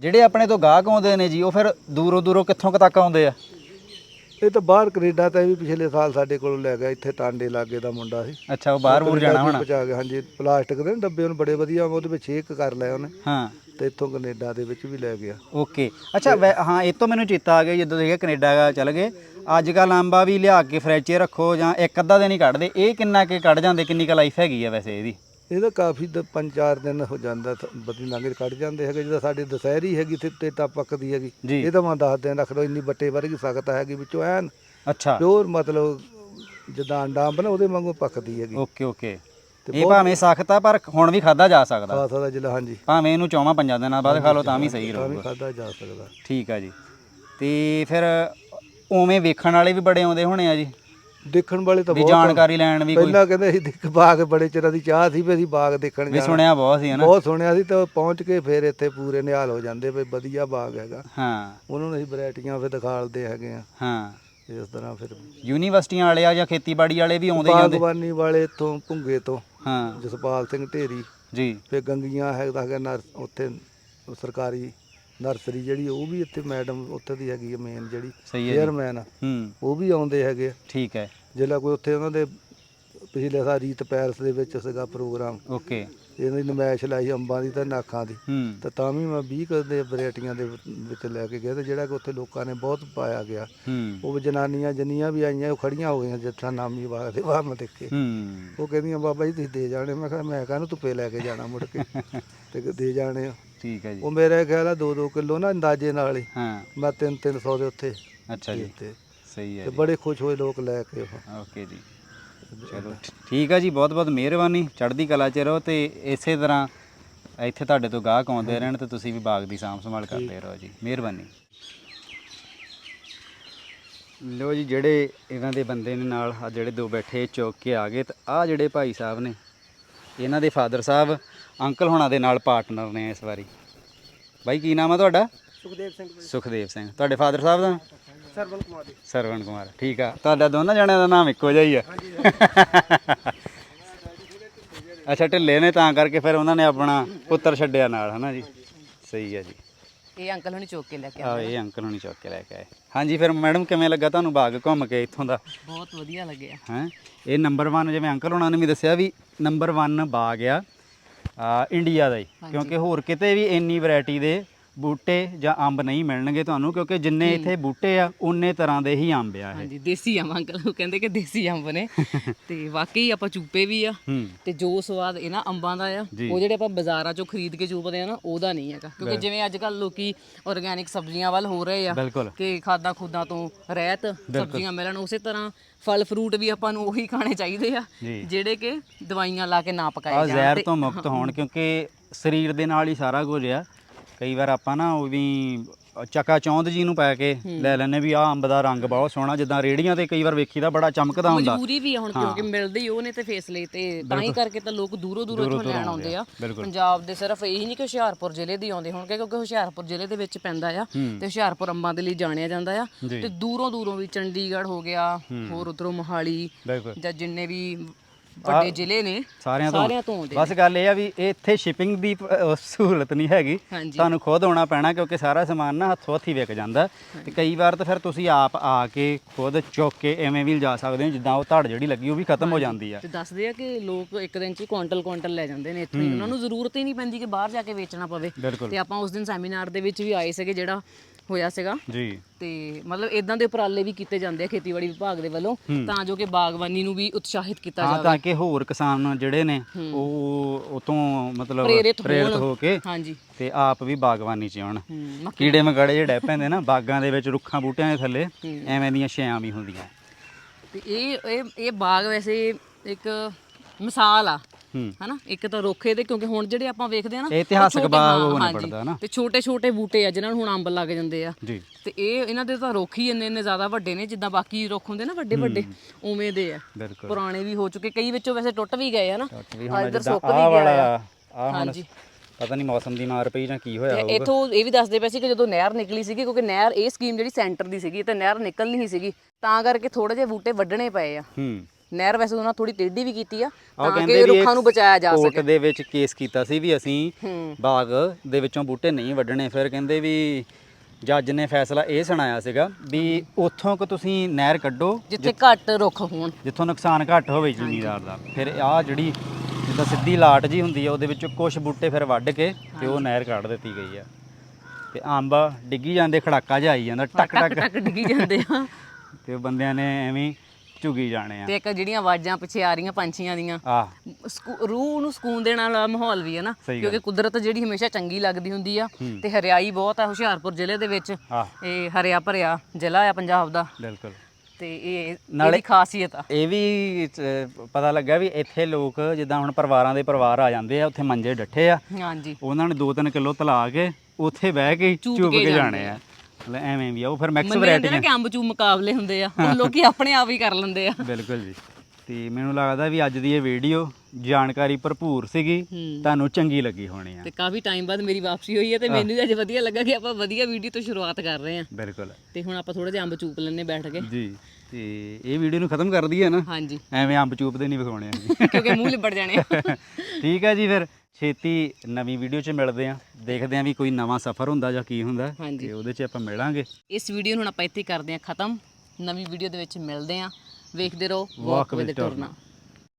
ਜਿਹੜੇ ਆਪਣੇ ਤੋਂ ਗਾਹਕ ਆਉਂਦੇ ਨੇ ਜੀ ਉਹ ਫਿਰ ਦੂਰੋਂ ਦੂਰੋਂ ਕਿੱਥੋਂ ਕੁ ਤੱਕ ਆਉਂਦੇ ਆ? ਇਹ ਤਾਂ ਬਾਹਰ ਕੈਨੇਡਾ ਤਾਂ ਇਹ ਵੀ ਪਿਛਲੇ ਸਾਲ ਸਾਡੇ ਕੋਲੋਂ ਲੈ ਗਿਆ ਇੱਥੇ ਟਾਂਡੇ ਲਾਗੇ ਦਾ ਮੁੰਡਾ ਸੀ। ਅੱਛਾ ਉਹ ਬਾਹਰ ਬੂਰ ਜਾਣਾ ਹੋਣਾ? ਪਹੁੰਚਾ ਗਿਆ ਹਾਂਜੀ ਪਲਾਸਟਿਕ ਦੇ ਨਾ ਡੱਬੇ ਉਹਨੂੰ ਬੜੇ ਵਧੀਆ ਉਹਦੇ ਵਿੱਚ ਛੇਕ ਕਰ ਲਿਆ ਉਹਨੇ। ਹਾਂ। ਤੇ ਇੱਥੋਂ ਕੈਨੇਡਾ ਦੇ ਵਿੱਚ ਵੀ ਲੈ ਗਿਆ। ਓਕੇ। ਅੱਛਾ ਵੈ- ਹਾਂ ਇਹ ਤੋਂ ਮੈਨੂੰ ਚੇਤਾ ਆ ਗਿਆ ਜਦੋਂ ਦੇਖਿਆ ਕੈਨੇਡਾ ਚਲ ਗਏ ਅੱਜ ਕੱਲ ਆਂਬਾ ਵੀ ਲਿਆ ਕੇ ਫ੍ਰਿਜ 'ਚ ਰੱਖੋ ਜਾਂ ਇੱਕ ਅੱਧਾ ਦਿਨ ਹੀ ਕੱਢਦੇ ਇਹ ਕਿੰਨਾ ਕੇ ਕੱਢ ਜਾਂਦੇ ਕਿੰਨੀ ਕ ਲਾਈਫ ਹੈਗੀ ਆ ਵੈਸੇ ਇਹਦੀ? ਇਹ ਤਾਂ ਕਾਫੀ ਦ- ਪੰਜ ਚਾਰ ਦਿਨ ਹੋ ਜਾਂਦਾ ਤਾਂ ਬਦੀ ਲੰਘ ਕੱਢ ਜਾਂਦੇ ਹੈਗੇ ਜਿਹਦਾ ਸਾਡੇ ਦਸਹਿਰੀ ਹੈਗੀ ਤੇ ਟੇਟਾ ਪੱਕਦੀ ਹੈਗੀ। ਜੀ। ਇਹ ਤਾਂ ਮੈਂ 10 ਦਿਨ ਰੱਖ ਲਓ ਇੰਨੀ ਬੱਟੇ ਵਰਗੀ ਸਖਤ ਹੈਗੀ ਵਿੱਚੋਂ ਐਨ। ਅੱਛਾ। ਪਿਓਰ ਮਤਲਬ ਜਿੱਦਾਂ ਅੰਡਾ ਅੰਬ ਨਾ ਉਹਦੇ ਵਾਂਗੂ ਪੱਕਦੀ ਹੈਗੀ। Okay okay. ਇਹ ਭਾਵੇਂ ਸਖਤ ਆ ਪਰ ਹੁਣ ਵੀ ਖਾਦਾ ਜਾ ਸਕਦਾ। ਖਾਸਾ ਦਾ ਜ਼ਿਲ੍ਹਾ ਹਾਂਜੀ। ਭਾਵੇਂ ਇਹਨੂੰ ਚੌਵਾਂ ਪੰਜਾਂ ਦਿਨਾਂ ਬਾਅਦ ਖਾ ਲਓ ਤਾਂ ਵੀ ਸਹੀ ਤਾਂ ਵੀ ਰਹੂਗਾ। ਖਾਦਾ ਜਾ ਸਕਦਾ। ਠੀਕ ਆ ਜੀ। ਤੇ ਫਿਰ ਉਵੇਂ ਵੇਖਣ ਵਾਲੇ ਵੀ ਬੜੇ ਆਉਂਦੇ ਹੋਣੇ ਆ ਜੀ? ਦੇਖਣ ਵਾਲੇ ਤਾਂ ਵੀ ਬਹੁਤ ਜਾਣਕਾਰੀ ਲੈਣ ਵੀ ਕੋਈ ਪਹਿਲਾਂ ਕਹਿੰਦੇ ਸੀ ਦੇਖ ਬਾਗ ਬੜੇ ਚਿਰਾਂ ਦੀ ਚਾਹ ਸੀ ਵੀ ਅਸੀਂ ਬਾਗ ਦੇਖਣ ਵੀ ਜਾਣਾ। ਸੁਣਿਆ ਬਹੁਤ ਸੀ ਹਨਾ ਬਹੁਤ ਸੁਣਿਆ ਸੀ ਤਾਂ ਪਹੁੰਚ ਕੇ ਫਿਰ ਇੱਥੇ ਪੂਰੇ ਨਿਹਾਲ ਹੋ ਜਾਂਦੇ ਵੀ ਵਧੀਆ ਬਾਗ ਹੈਗਾ। ਹਾਂ। ਉਹਨਾਂ ਨੂੰ ਅਸੀਂ ਵੈਰਾਈਟੀਆਂ ਫਿਰ ਦਿਖਾਲਦੇ ਹੈਗੇ ਆ। ਹਾਂ। ਇਸ ਤਰ੍ਹਾਂ ਫਿਰ ਯੂਨੀਵਰਸਿਟੀਆਂ ਵਾਲੇ ਆ ਜਾਂ ਖੇਤੀਬਾੜੀ ਵਾਲੇ ਵੀ ਆਉਂਦੇ ਹੀ ਜਾਂਦੇ ਬਾਗਬਾਨੀ ਵਾਲੇ ਇੱਥੋਂ ਭੁੰਗੇ ਤੋਂ। ਹਾਂ। ਜਸਪਾਲ ਸਿੰਘ ਢੇਰੀ। ਜੀ। ਫਿਰ ਗੰਗੀਆਂ ਹੈਗਾ ਹੈਗਾ ਨਰ ਉੱਥੇ ਸਰਕਾਰੀ ਨਰਸਰੀ ਜਿਹੜੀ ਉਹ ਵੀ ਇੱਥੇ ਮੈਡਮ ਉੱਥੇ ਦੀ ਹੈਗੀ ਹੈ ਮੇਨ ਜਿਹੜੀ ਸਹੀ ਹੈ ਜੀ। ਚੇਅਰਮੈਨ ਹੂੰ। ਉਹ ਵੀ ਆਉਂਦੇ ਹੈਗੇ ਆ। ਠੀਕ ਹੈ। ਜਿਹੜਾ ਕੋਈ ਉੱਥੇ ਉਹਨਾਂ ਦੇ ਪਿਛਲੇ ਸਾਲ ਰੀਤ ਪੈਲਸ ਦੇ ਵਿੱਚ ਸੀਗਾ ਪ੍ਰੋਗਰਾਮ। ਓਕੇ। ਇਹਨਾਂ ਦੀ ਨਮਾਇਸ਼ ਲਾਈ ਅੰਬਾਂ ਦੀ ਤੇ ਨਾਖਾਂ ਦੀ। ਹੂੰ। ਤੇ ਤਾਂ ਵੀ ਮੈਂ 20 ਕੁ ਦੇ ਵੈਰਾਈਟੀਆਂ ਦੇ ਵਿੱਚ ਲੈ ਕੇ ਗਿਆ ਤੇ ਜਿਹੜਾ ਕਿ ਉੱਥੇ ਲੋਕਾਂ ਨੇ ਬਹੁਤ ਪਾਇਆ ਗਿਆ। ਹੂੰ। ਉਹ ਜਨਾਨੀਆਂ ਜਿੰਨੀਆਂ ਵੀ ਆਈਆਂ ਉਹ ਖੜੀਆਂ ਹੋ ਗਈਆਂ ਜਿੱਥਾ ਨਾਮੀ ਬਾਗ ਦੇ ਬਾਹਰ ਮੈਂ ਦੇਖੇ। ਹੂੰ। ਉਹ ਕਹਿੰਦੀਆਂ ਬਾਬਾ ਜੀ ਤੁਸੀਂ ਦੇ ਜਾਣੇ? ਮੈਂ ਕਿਹਾ ਮੈਂ ਕਾਹਨੂੰ ਧੁੱਪੇ ਲੈ ਕੇ ਜਾਣਾ ਮੁੜ ਕੇ। ਤੇ ਦੇ ਜਾਣੇ ਆ। ਠੀਕ ਹੈ ਜੀ। ਉਹ ਮੇਰੇ ਖਿਆਲ ਆ 2-2 ਕਿਲੋ ਨਾ ਅੰਦਾਜ਼ੇ ਨਾਲ ਹੀ। ਹਾਂ। ਮੈਂ 3-300 ਦੇ ਉੱਥੇ ਅੱਛਾ ਜੀ। ਤੇ ਸਹੀ ਹੈ ਤੇ ਜੀ। ਬੜੇ ਖੁਸ਼ ਹੋਏ ਲੋਕ ਲੈ ਕੇ ਉਹ। ਓਕੇ ਜੀ। ਚਲੋ ਠੀਕ ਆ ਜੀ ਬਹੁਤ ਬਹੁਤ ਮਿਹਰਬਾਨੀ। ਚੜ੍ਹਦੀ ਕਲਾ ਚ ਰਹੋ ਤੇ ਇਸੇ ਤਰ੍ਹਾਂ ਇੱਥੇ ਤੁਹਾਡੇ ਤੋਂ ਗਾਹਕ ਆਉਂਦੇ ਰਹਿਣ ਤੇ ਤੁਸੀਂ ਵੀ ਬਾਗ ਦੀ ਸਾਂਭ ਸੰਭਾਲ ਕਰਦੇ ਰਹੋ ਜੀ। ਮਿਹਰਬਾਨੀ। ਲੋ ਜੀ ਜਿਹੜੇ ਇਹਨਾਂ ਦੇ ਬੰਦੇ ਨੇ ਨਾਲ ਆ ਜਿਹੜੇ ਦੋ ਬੈਠੇ ਚੁੱਕ ਕੇ ਆ ਗਏ ਤੇ ਆ ਜਿਹੜੇ ਭਾਈ ਸਾਹਿਬ ਨੇ ਇਹਨਾਂ ਦੇ ਫਾਦਰ ਸਾਹਿਬ ਅੰਕਲ ਹੋਣਾ ਦੇ ਨਾਲ ਪਾਰਟਨਰ ਨੇ ਇਸ ਵਾਰੀ। ਬਾਈ ਕੀ ਨਾਮ ਆ ਤੁਹਾਡਾ? ਸੁਖਦੇਵ ਸਿੰਘ ਸੁਖਦੇਵ ਸਿੰਘ। ਤੁਹਾਡੇ ਫਾਦਰ ਸਾਹਿਬ ਦਾ? ਸਰਵਨ ਕੁਮਾਰ ਸਰਵਣ ਕੁਮਾਰ ਠੀਕ ਆ। ਤੁਹਾਡਾ ਦੋਨਾਂ ਜਣਿਆਂ ਦਾ ਨਾਮ ਇੱਕੋ ਜਿਹਾ ਹੀ ਆ। ਅੱਛਾ ਢਿੱਲੇ ਨੇ ਤਾਂ ਕਰਕੇ ਫਿਰ ਉਹਨਾਂ ਨੇ ਆਪਣਾ ਪੁੱਤਰ ਛੱਡਿਆ ਨਾਲ ਹਨਾ ਜੀ? ਸਹੀ ਹੈ ਜੀ। ਇਹ ਅੰਕਲ ਹੁਣੀ ਚੁੱਕ ਕੇ ਲੈ ਕੇ ਆ ਇਹ ਅੰਕਲ ਹੁਣੀ ਚੁੱਕ ਕੇ ਲੈ ਕੇ ਆਏ। ਹਾਂਜੀ ਫਿਰ ਮੈਡਮ ਕਿਵੇਂ ਲੱਗਾ ਤੁਹਾਨੂੰ ਬਾਗ ਘੁੰਮ ਕੇ ਇੱਥੋਂ ਦਾ? ਬਹੁਤ ਵਧੀਆ ਲੱਗਿਆ। ਹੈ? ਇਹ ਨੰਬਰ 1 ਜਿਵੇਂ ਅੰਕਲ ਹੋਣਾ ਨੇ ਵੀ ਦੱਸਿਆ ਵੀ ਨੰਬਰ 1 ਬਾਗ ਆ ਆ। ਇੰਡੀਆ ਦਾ ਹੀ। ਕਿਉਂਕਿ ਹੋਰ ਕਿਤੇ ਵੀ ਇੰਨੀ ਵੈਰਾਈਟੀ ਦੇ ਬੂਟੇ ਜਾਂ ਅੰਬ ਨਹੀਂ ਮਿਲਣਗੇ ਤੁਹਾਨੂੰ ਕਿਉਂਕਿ ਜਿੰਨੇ ਇੱਥੇ ਬੂਟੇ ਆ ਉਨੇ ਤਰ੍ਹਾਂ ਦੇ ਹੀ ਅੰਬ ਆ ਇਹ। ਹਾਂਜੀ ਦੇਸੀ ਅੰਬ ਅੰਕਲ ਉਹ ਕਹਿੰਦੇ ਕਿ ਦੇਸੀ ਅੰਬ ਨੇ। ਤੇ ਵਾਕਈ ਆਪਾਂ ਚੂਪੇ ਵੀ ਆ ਹੂੰ। ਤੇ ਜੋ ਸਵਾਦ ਇਹਨਾਂ ਅੰਬਾਂ ਦਾ ਆ ਜੀ। ਉਹ ਜਿਹੜੇ ਆਪਾਂ ਬਾਜ਼ਾਰਾਂ ਚੋਂ ਖਰੀਦ ਕੇ ਚੂਪਦੇ ਆ ਨਾ ਉਹਦਾ ਨਹੀਂ ਹੈਗਾ। ਕਿਉਂਕਿ ਜਿਵੇਂ ਅੱਜ ਕੱਲ ਲੋਕੀ ਆਰਗੈਨਿਕ ਸਬਜ਼ੀਆਂ ਵੱਲ ਹੋ ਰਹੇ ਆ ਬਿਲਕੁਲ। ਕਿ ਖਾਦਾਂ ਖੁਦਾਂ ਤੋਂ ਰਹਿਤ ਸਬਜ਼ੀਆਂ ਮਿਲਣ ਉਸੇ ਤਰ੍ਹਾਂ ਫਲ ਫਰੂਟ ਵੀ ਆਪਾਂ ਨੂੰ ਉਹੀ ਖਾਣੇ ਚਾਹੀਦੇ ਆ ਜੀ। ਜਿਹੜੇ ਕਿ ਦਵਾਈਆਂ ਲਾ ਕੇ ਨਾ ਆ ਪਕਾਏ ਜਾਣ ਜ਼ਹਿਰ ਤੋਂ ਮੁਕਤ ਹੋਣ ਕਿਉਂਕਿ ਸਰੀਰ ਦੇ ਨਾਲ ਹੀ ਸਾਰਾ ਕੁਝ ਆ। ਕਈ ਵਾਰ ਆਪਾਂ ਨਾ ਉਹ ਵੀ ਚੱਕਾ ਚੌਂਦ ਜੀ ਨੂੰ ਪਾ ਕੇ ਲੈ ਲੈਨੇ ਵੀ ਆ ਅੰਬ ਦਾ ਰੰਗ ਬਹੁਤ ਸੋਹਣਾ ਜਿੱਦਾਂ ਰੇੜੀਆਂ ਤੇ ਕਈ ਵਾਰ ਵੇਖੀਦਾ ਬੜਾ ਚਮਕਦਾ ਹੁੰਦਾ। ਮਜਬੂਰੀ ਵੀ ਆ ਹੁਣ ਕਿਉਂਕਿ ਮਿਲਦੇ ਹੀ ਉਹ ਨੇ ਤੇ ਫੇਸ ਲਈ ਤੇ ਤਾਂ ਹੀ ਕਰਕੇ ਤਾਂ ਲੋਕ ਦੂਰੋਂ ਦੂਰੋਂ ਇੱਥੋਂ ਲੈਣ ਆਉਂਦੇ ਆ। ਪੰਜਾਬ ਦੇ ਸਿਰਫ ਇਹੀ ਨਹੀਂ ਕਿ ਹੁਸ਼ਿਆਰਪੁਰ ਜ਼ਿਲ੍ਹੇ ਦੇ ਆਉਂਦੇ ਹੋਣਗੇ ਕਿਉਂਕਿ ਹੁਸ਼ਿਆਰਪੁਰ ਜ਼ਿਲ੍ਹੇ ਦੇ ਵਿੱਚ ਪੈਂਦਾ ਆ ਤੇ ਹੁਸ਼ਿਆਰਪੁਰ ਅੰਬਾਂ ਦੇ ਲਈ ਜਾਣਿਆ ਜਾਂਦਾ ਆ। ਤੇ ਦੂਰੋਂ ਦੂਰੋਂ ਵੀ ਚੰਡੀਗੜ੍ਹ ਹੋ ਗਿਆ ਹੋਰ ਉਧਰੋਂ ਮੋਹਾਲੀ ਜਾਂ ਜਿੰਨੇ ਵੀ ਵੱਡੇ ਜ਼ਿਲ੍ਹੇ ਨੇ। ਸਾਰਿਆਂ ਤੋਂ। ਸਾਰਿਆਂ ਤੋਂ ਆਉਂਦੇ ਬਸ ਗੱਲ ਇਹ ਆ ਵੀ ਇਹ ਇੱਥੇ ਸ਼ਿਪਿੰਗ ਦੀ ਪ- ਅਹ ਸਹੂਲਤ ਨਹੀਂ ਹੈਗੀ। ਹਾਂਜੀ। ਤੁਹਾਨੂੰ ਖੁਦ ਆਉਣਾ ਪੈਣਾ ਕਿਉਂਕਿ ਸਾਰਾ ਸਮਾਨ ਨਾ ਹੱਥੋਂ ਹੱਥੀ ਵਿਕ ਜਾਂਦਾ। ਤੇ ਕਈ ਵਾਰ ਤਾਂ ਫਿਰ ਤੁਸੀਂ ਆਪ ਆ ਕੇ ਖੁਦ ਚੁੱਕ ਕੇ ਐਵੇਂ ਵੀ ਲਿਜਾ ਸਕਦੇ ਹੋ ਜਿੱਦਾਂ ਉਹ ਧੜ ਜਿਹੜੀ ਲੱਗੀ ਉਹ ਵੀ ਖਤਮ ਹੋ ਜਾਂਦੀ ਆ। ਤੇ ਦੱਸਦੇ ਆ ਕਿ ਲੋਕ ਇੱਕ ਦਿਨ ਚ ਹੀ ਕੁਆਂਟਲ ਕੁਆਂਟਲ ਲੈ ਜਾਂਦੇ ਨੇ ਇੱਥੋਂ ਹੀ। ਉਹਨਾਂ ਨੂੰ ਜ਼ਰੂਰਤ ਹੀ ਨਹੀਂ ਪੈਂਦੀ ਕਿ ਬਾਹਰ ਜਾ ਕੇ ਵੇਚਣਾ ਪਵੇ। ਬਿਲਕੁਲ। ਤੇ ਆਪਾਂ ਉਸ ਦਿਨ ਸੈਮੀਨਾਰ ਦੇ ਵਿੱਚ ਵੀ ਆਏ ਸੀਗੇ ਜਿਹੜਾ ਹੋਇਆ ਸੀਗਾ। ਜੀ। ਤੇ ਮਤਲਬ ਇਦਾਂ ਦੇ ਉਪਰਾਲੇ ਵੀ ਕੀਤੇ ਜਾਂਦੇ ਆ ਖੇਤੀਬਾੜੀ ਵਿਭਾਗ ਦੇ ਵੱਲੋਂ ਤਾਂ ਜੋ ਕਿ ਬਾਗਬਾਨੀ ਨੂੰ ਵੀ ਉਤਸ਼ਾਹਿਤ ਕੀਤਾ ਹਾਂ ਜਾਵੇ। ਤਾਂ ਕਿ ਹੋਰ ਕਿਸਾਨ ਜਿਹੜੇ ਨੇ ਉਹ ਉਤੋਂ ਮਤਲਬ ਪ੍ਰੇਰਿਤ। ਹੋ ਕੇ ਹਾਂਜੀ। ਤੇ ਆਪ ਵੀ ਬਾਗਬਾਨੀ 'ਚ ਆਉਣ। ਕੀੜੇ ਮਕੜੇ ਜਿਹੜੇ ਡੈ ਪੈਂਦੇ ਨਾ ਬਾਗਾਂ ਦੇ ਵਿੱਚ ਰੁੱਖਾਂ ਬੂਟਿਆਂ ਦੇ ਥੱਲੇ ਐਵੇਂ ਦੀਆਂ ਛਾਂ ਵੀ ਹੁੰਦੀਆਂ। ਤੇ ਇਹ ਇਹ ਇਹ ਬਾਗ ਵੈਸੇ ਇੱਕ ਮਿਸਾਲ ਆ। ਹਨਾ? ਇੱਕ ਤਾਂ ਰੋਖੇ ਦੇ ਕਿਉਂਕਿ ਹੁਣ ਜਿਹੜੇ ਆਪਾਂ ਵੇਖਦੇ ਆ ਨਾ ਇਤਿਹਾਸਕ ਬਾਗ ਉਹ ਨਹੀਂ। ਪੜਦਾ ਨਾ। ਤੇ ਛੋਟੇ ਛੋਟੇ ਬੂਟੇ ਆ ਜਿਨ੍ਹਾਂ ਨੂੰ ਹੁਣ ਅੰਬ ਲੱਗ ਜਾਂਦੇ ਆ। ਜੀ। ਤੇ ਇਹ ਇਹਨਾਂ ਦੇ ਤਾਂ ਰੁੱਖ ਹੀ ਇੰਨੇ ਇੰਨੇ ਜ਼ਿਆਦਾ ਵੱਡੇ ਨੇ ਜਿੱਦਾਂ ਬਾਕੀ ਰੁੱਖ ਹੁੰਦੇ ਨਾ ਵੱਡੇ ਵੱਡੇ ਉਵੇਂ ਦੇ ਆ। ਪੁਰਾਣੇ ਵੀ ਹੋ ਚੁੱਕੇ ਕਈ ਵਿੱਚੋਂ ਵੈਸੇ ਟੁੱਟ ਵੀ ਗਏ ਆ ਨਾ। ਟੁੱਟ ਵੀ ਆਹ ਹੁਣ ਇੱਧਰ ਸੁੱਕ ਵੀ ਗਿਆ ਆ। ਆ ਹੁਣ ਹਾਂਜੀ। ਪਤਾ ਨਹੀਂ ਮੌਸਮ ਦੀ ਮਾਰ ਪਈ ਜਾਂ ਕੀ ਹੋਇਆ ਹੋਊਗਾ। ਇਥੋਂ ਇਹ ਵੀ ਦੱਸਦੇ ਪਏ ਸੀ ਕਿ ਜਦੋਂ ਨਹਿਰ ਨਿਕਲੀ ਸੀਗੀ ਕਿਉਂਕਿ ਨਹਿਰ ਇਹ ਸਕੀਮ ਜਿਹੜੀ ਸੈਂਟਰ ਦੀ ਸੀਗੀ ਤੇ ਨਹਿਰ ਨਿਕਲਣੀ ਹੀ ਸੀਗੀ। ਤਾਂ ਕਰਕੇ ਥੋੜੇ ਜਿਹੇ ਬੂਟੇ ਵੱਢਣੇ ਪਏ ਆ। ਹੂੰ। ਨਹਿਰ ਵੈਸੇ ਉਹਨਾਂ ਥੋੜੀ ਟੇਢੀ ਵੀ ਕੀਤੀ ਆ ਤਾਂ ਕਿ ਰੁੱਖਾਂ ਨੂੰ ਬਚਾਇਆ ਜਾ ਕੋਰਟ ਸਕੇ। ਦੇ ਵਿੱਚ ਕੇਸ ਕੀਤਾ ਸੀ ਵੀ ਅਸੀਂ ਬਾਗ ਦੇ ਵਿੱਚੋਂ ਬੂਟੇ ਨਹੀਂ ਵੱਢਣੇ। ਫਿਰ ਕਹਿੰਦੇ ਵੀ ਜੱਜ ਨੇ ਫੈਸਲਾ ਇਹ ਸੁਣਾਇਆ ਸੀਗਾ ਵੀ ਉੱਥੋਂ ਕਿ ਤੁਸੀਂ ਨਹਿਰ ਕੱਢੋ ਜਿੱਥੇ ਘੱਟ ਰੁੱਖ ਹੋਣ। ਜਿੱਥੋਂ ਨੁਕਸਾਨ ਘੱਟ ਹੋਵੇ ਜ਼ਿਮੀਦਾਰ ਦਾ। ਫਿਰ ਆਹ ਜਿਹੜੀ ਜਿੱਦਾਂ ਸਿੱਧੀ ਲਾਟ ਜੀ ਹੁੰਦੀ ਆ ਉਹਦੇ ਵਿੱਚੋਂ ਕੁਝ ਬੂਟੇ ਫਿਰ ਵੱਢ ਕੇ ਤੇ ਉਹ ਨਹਿਰ ਕੱਢ ਦਿੱਤੀ ਗਈ ਆ। ਤੇ ਅੰਬ ਡਿੱਗੀ ਜਾਂਦੇ ਖੜਾਕਾ ਜਿਹਾ ਆਈ ਜਾਂਦਾ ਟਕ ਟਕ ਟਕ। ਡਿੱਗੀ ਜਾਂਦੇ ਆ। ਤੇ ਬੰਦਿਆਂ ਨੇ ਐਵੇਂ ਝੁਗੀ ਜਾਣੇ ਆ। ਤੇ ਇੱਕ ਜਿਹੜੀਆਂ ਆਵਾਜ਼ਾਂ ਪਿੱਛੇ ਆ ਰਹੀਆਂ ਪੰਛੀਆਂ ਦੀਆਂ ਆ। ਸਕੂ- ਰੂਹ ਨੂੰ ਸਕੂਨ ਦੇਣ ਵਾਲਾ ਮਾਹੌਲ ਵੀ ਹੈ ਨਾ ਸਹੀ ਗੱਲ। ਕਿਉਂਕਿ ਕੁਦਰਤ ਜਿਹੜੀ ਹਮੇਸ਼ਾ ਚੰਗੀ ਲੱਗਦੀ ਹੁੰਦੀ ਆ ਹੂੰ। ਤੇ ਹਰਿਆਈ ਬਹੁਤ ਆ ਹੁਸ਼ਿਆਰਪੁਰ ਜ਼ਿਲ੍ਹੇ ਦੇ ਵਿੱਚ। ਆ। ਇਹ ਹਰਿਆ ਭਰਿਆ ਜ਼ਿਲ੍ਹਾ ਆ ਪੰਜਾਬ ਦਾ। ਬਿਲਕੁਲ। ਤੇ ਇਹ ਨਾਲੇ- ਇਹਦੀ ਖਾਸੀਅਤ ਆ। ਇਹ ਵੀ ਪਤਾ ਲੱਗਾ ਵੀ ਇੱਥੇ ਲੋਕ ਜਿੱਦਾਂ ਹੁਣ ਪਰਿਵਾਰਾਂ ਦੇ ਪਰਿਵਾਰ ਆ ਜਾਂਦੇ ਆ ਉੱਥੇ ਮੰਜੇ ਡੱਠੇ ਆ। ਹਾਂਜੀ। ਉਹਨਾਂ ਨੇ 2-3 ਕਿਲੋ ਤਲਾ ਕੇ ਉੱਥੇ ਬਹਿ ਕੇ ਚੁੱਪ ਕੇ ਜਾਣੇ ਆ। ਮਤਲਬ ਐਵੇਂ ਵੀ ਆ ਉਹ ਫਿਰ ਮਿਕਸ ਮੰਨੇ ਨਾ ਵੈਰਾਈਟੀਆਂ ਕਿ ਅੰਬ ਚੂ ਮੁਕਾਬਲੇ ਹੁੰਦੇ ਆ ਉਹ ਲੋਕੀ ਆਪਣੇ ਆਪ ਹੀ ਕਰ ਲੈਂਦੇ ਆ। ਬਿਲਕੁਲ ਜੀ। ਤੇ ਮੈਨੂੰ ਲੱਗਦਾ ਵੀ ਅੱਜ ਦੀ ਇਹ ਵੀਡੀਓ ਜਾਣਕਾਰੀ ਭਰਪੂਰ ਸੀਗੀ। ਤੁਹਾਨੂੰ ਚੰਗੀ ਲੱਗੀ ਹੋਣੀ ਆ। ਤੇ ਕਾਫੀ ਟਾਈਮ ਬਾਅਦ ਮੇਰੀ ਵਾਪਸੀ ਹੋਈ ਹੈ ਤੇ ਮੈਨੂੰ ਅੱਜ ਵਧੀਆ ਲੱਗਾ ਕਿ ਆਪਾਂ ਵਧੀਆ ਵੀਡੀਓ ਤੋਂ ਸ਼ੁਰੂਆਤ ਕਰ ਰਹੇ ਹਾਂ ਬਿਲਕੁਲ। ਤੇ ਹੁਣ ਆਪਾਂ ਥੋੜਾ ਜਿਹਾ ਅੰਬ ਚੂਪ ਲੈਣੇ ਬੈਠ ਕੇ। ਜੀ ਤੇ ਇਹ ਵੀਡੀਓ ਨੂੰ ਖਤਮ ਕਰ ਦਈਏ ਨਾ ਹਾਂਜੀ। ਐਵੇਂ ਅੰਬ ਚੂਪ ਦੇ ਨਹੀਂ ਵਿਖਾਉਣੇ ਆ ਕਿਉਂਕਿ ਮੂੰਹ ਲਿਬੜ ਜਾਣੇ ਆ। ਠੀਕ ਹੈ ਜੀ ਫਿਰ। ਛੇਤੀ ਨਵੀਂ ਵੀਡੀਓ 'ਚ ਮਿਲਦੇ ਆ ਦੇਖਦੇ ਆ ਵੀ ਕੋਈ ਨਵਾਂ ਸਫ਼ਰ ਹੁੰਦਾ ਜਾਂ ਕੀ ਹੁੰਦਾ ਹਾਂਜੀ। ਤੇ ਉਹਦੇ 'ਚ ਆਪਾਂ ਮਿਲਾਂਗੇ। ਇਸ ਵੀਡੀਓ ਨੂੰ ਹੁਣ ਆਪਾਂ ਇੱਥੇ ਹੀ ਕਰਦੇ ਹਾਂ ਖਤਮ। ਨਵੀਂ ਵੀਡੀਓ ਦੇ ਵਿੱਚ ਮਿਲਦੇ ਹਾਂ। ਵੇਖਦੇ ਰਹੋ Walk ਵਾਕ with ਵਿਦ। ਟੁਰਨਾ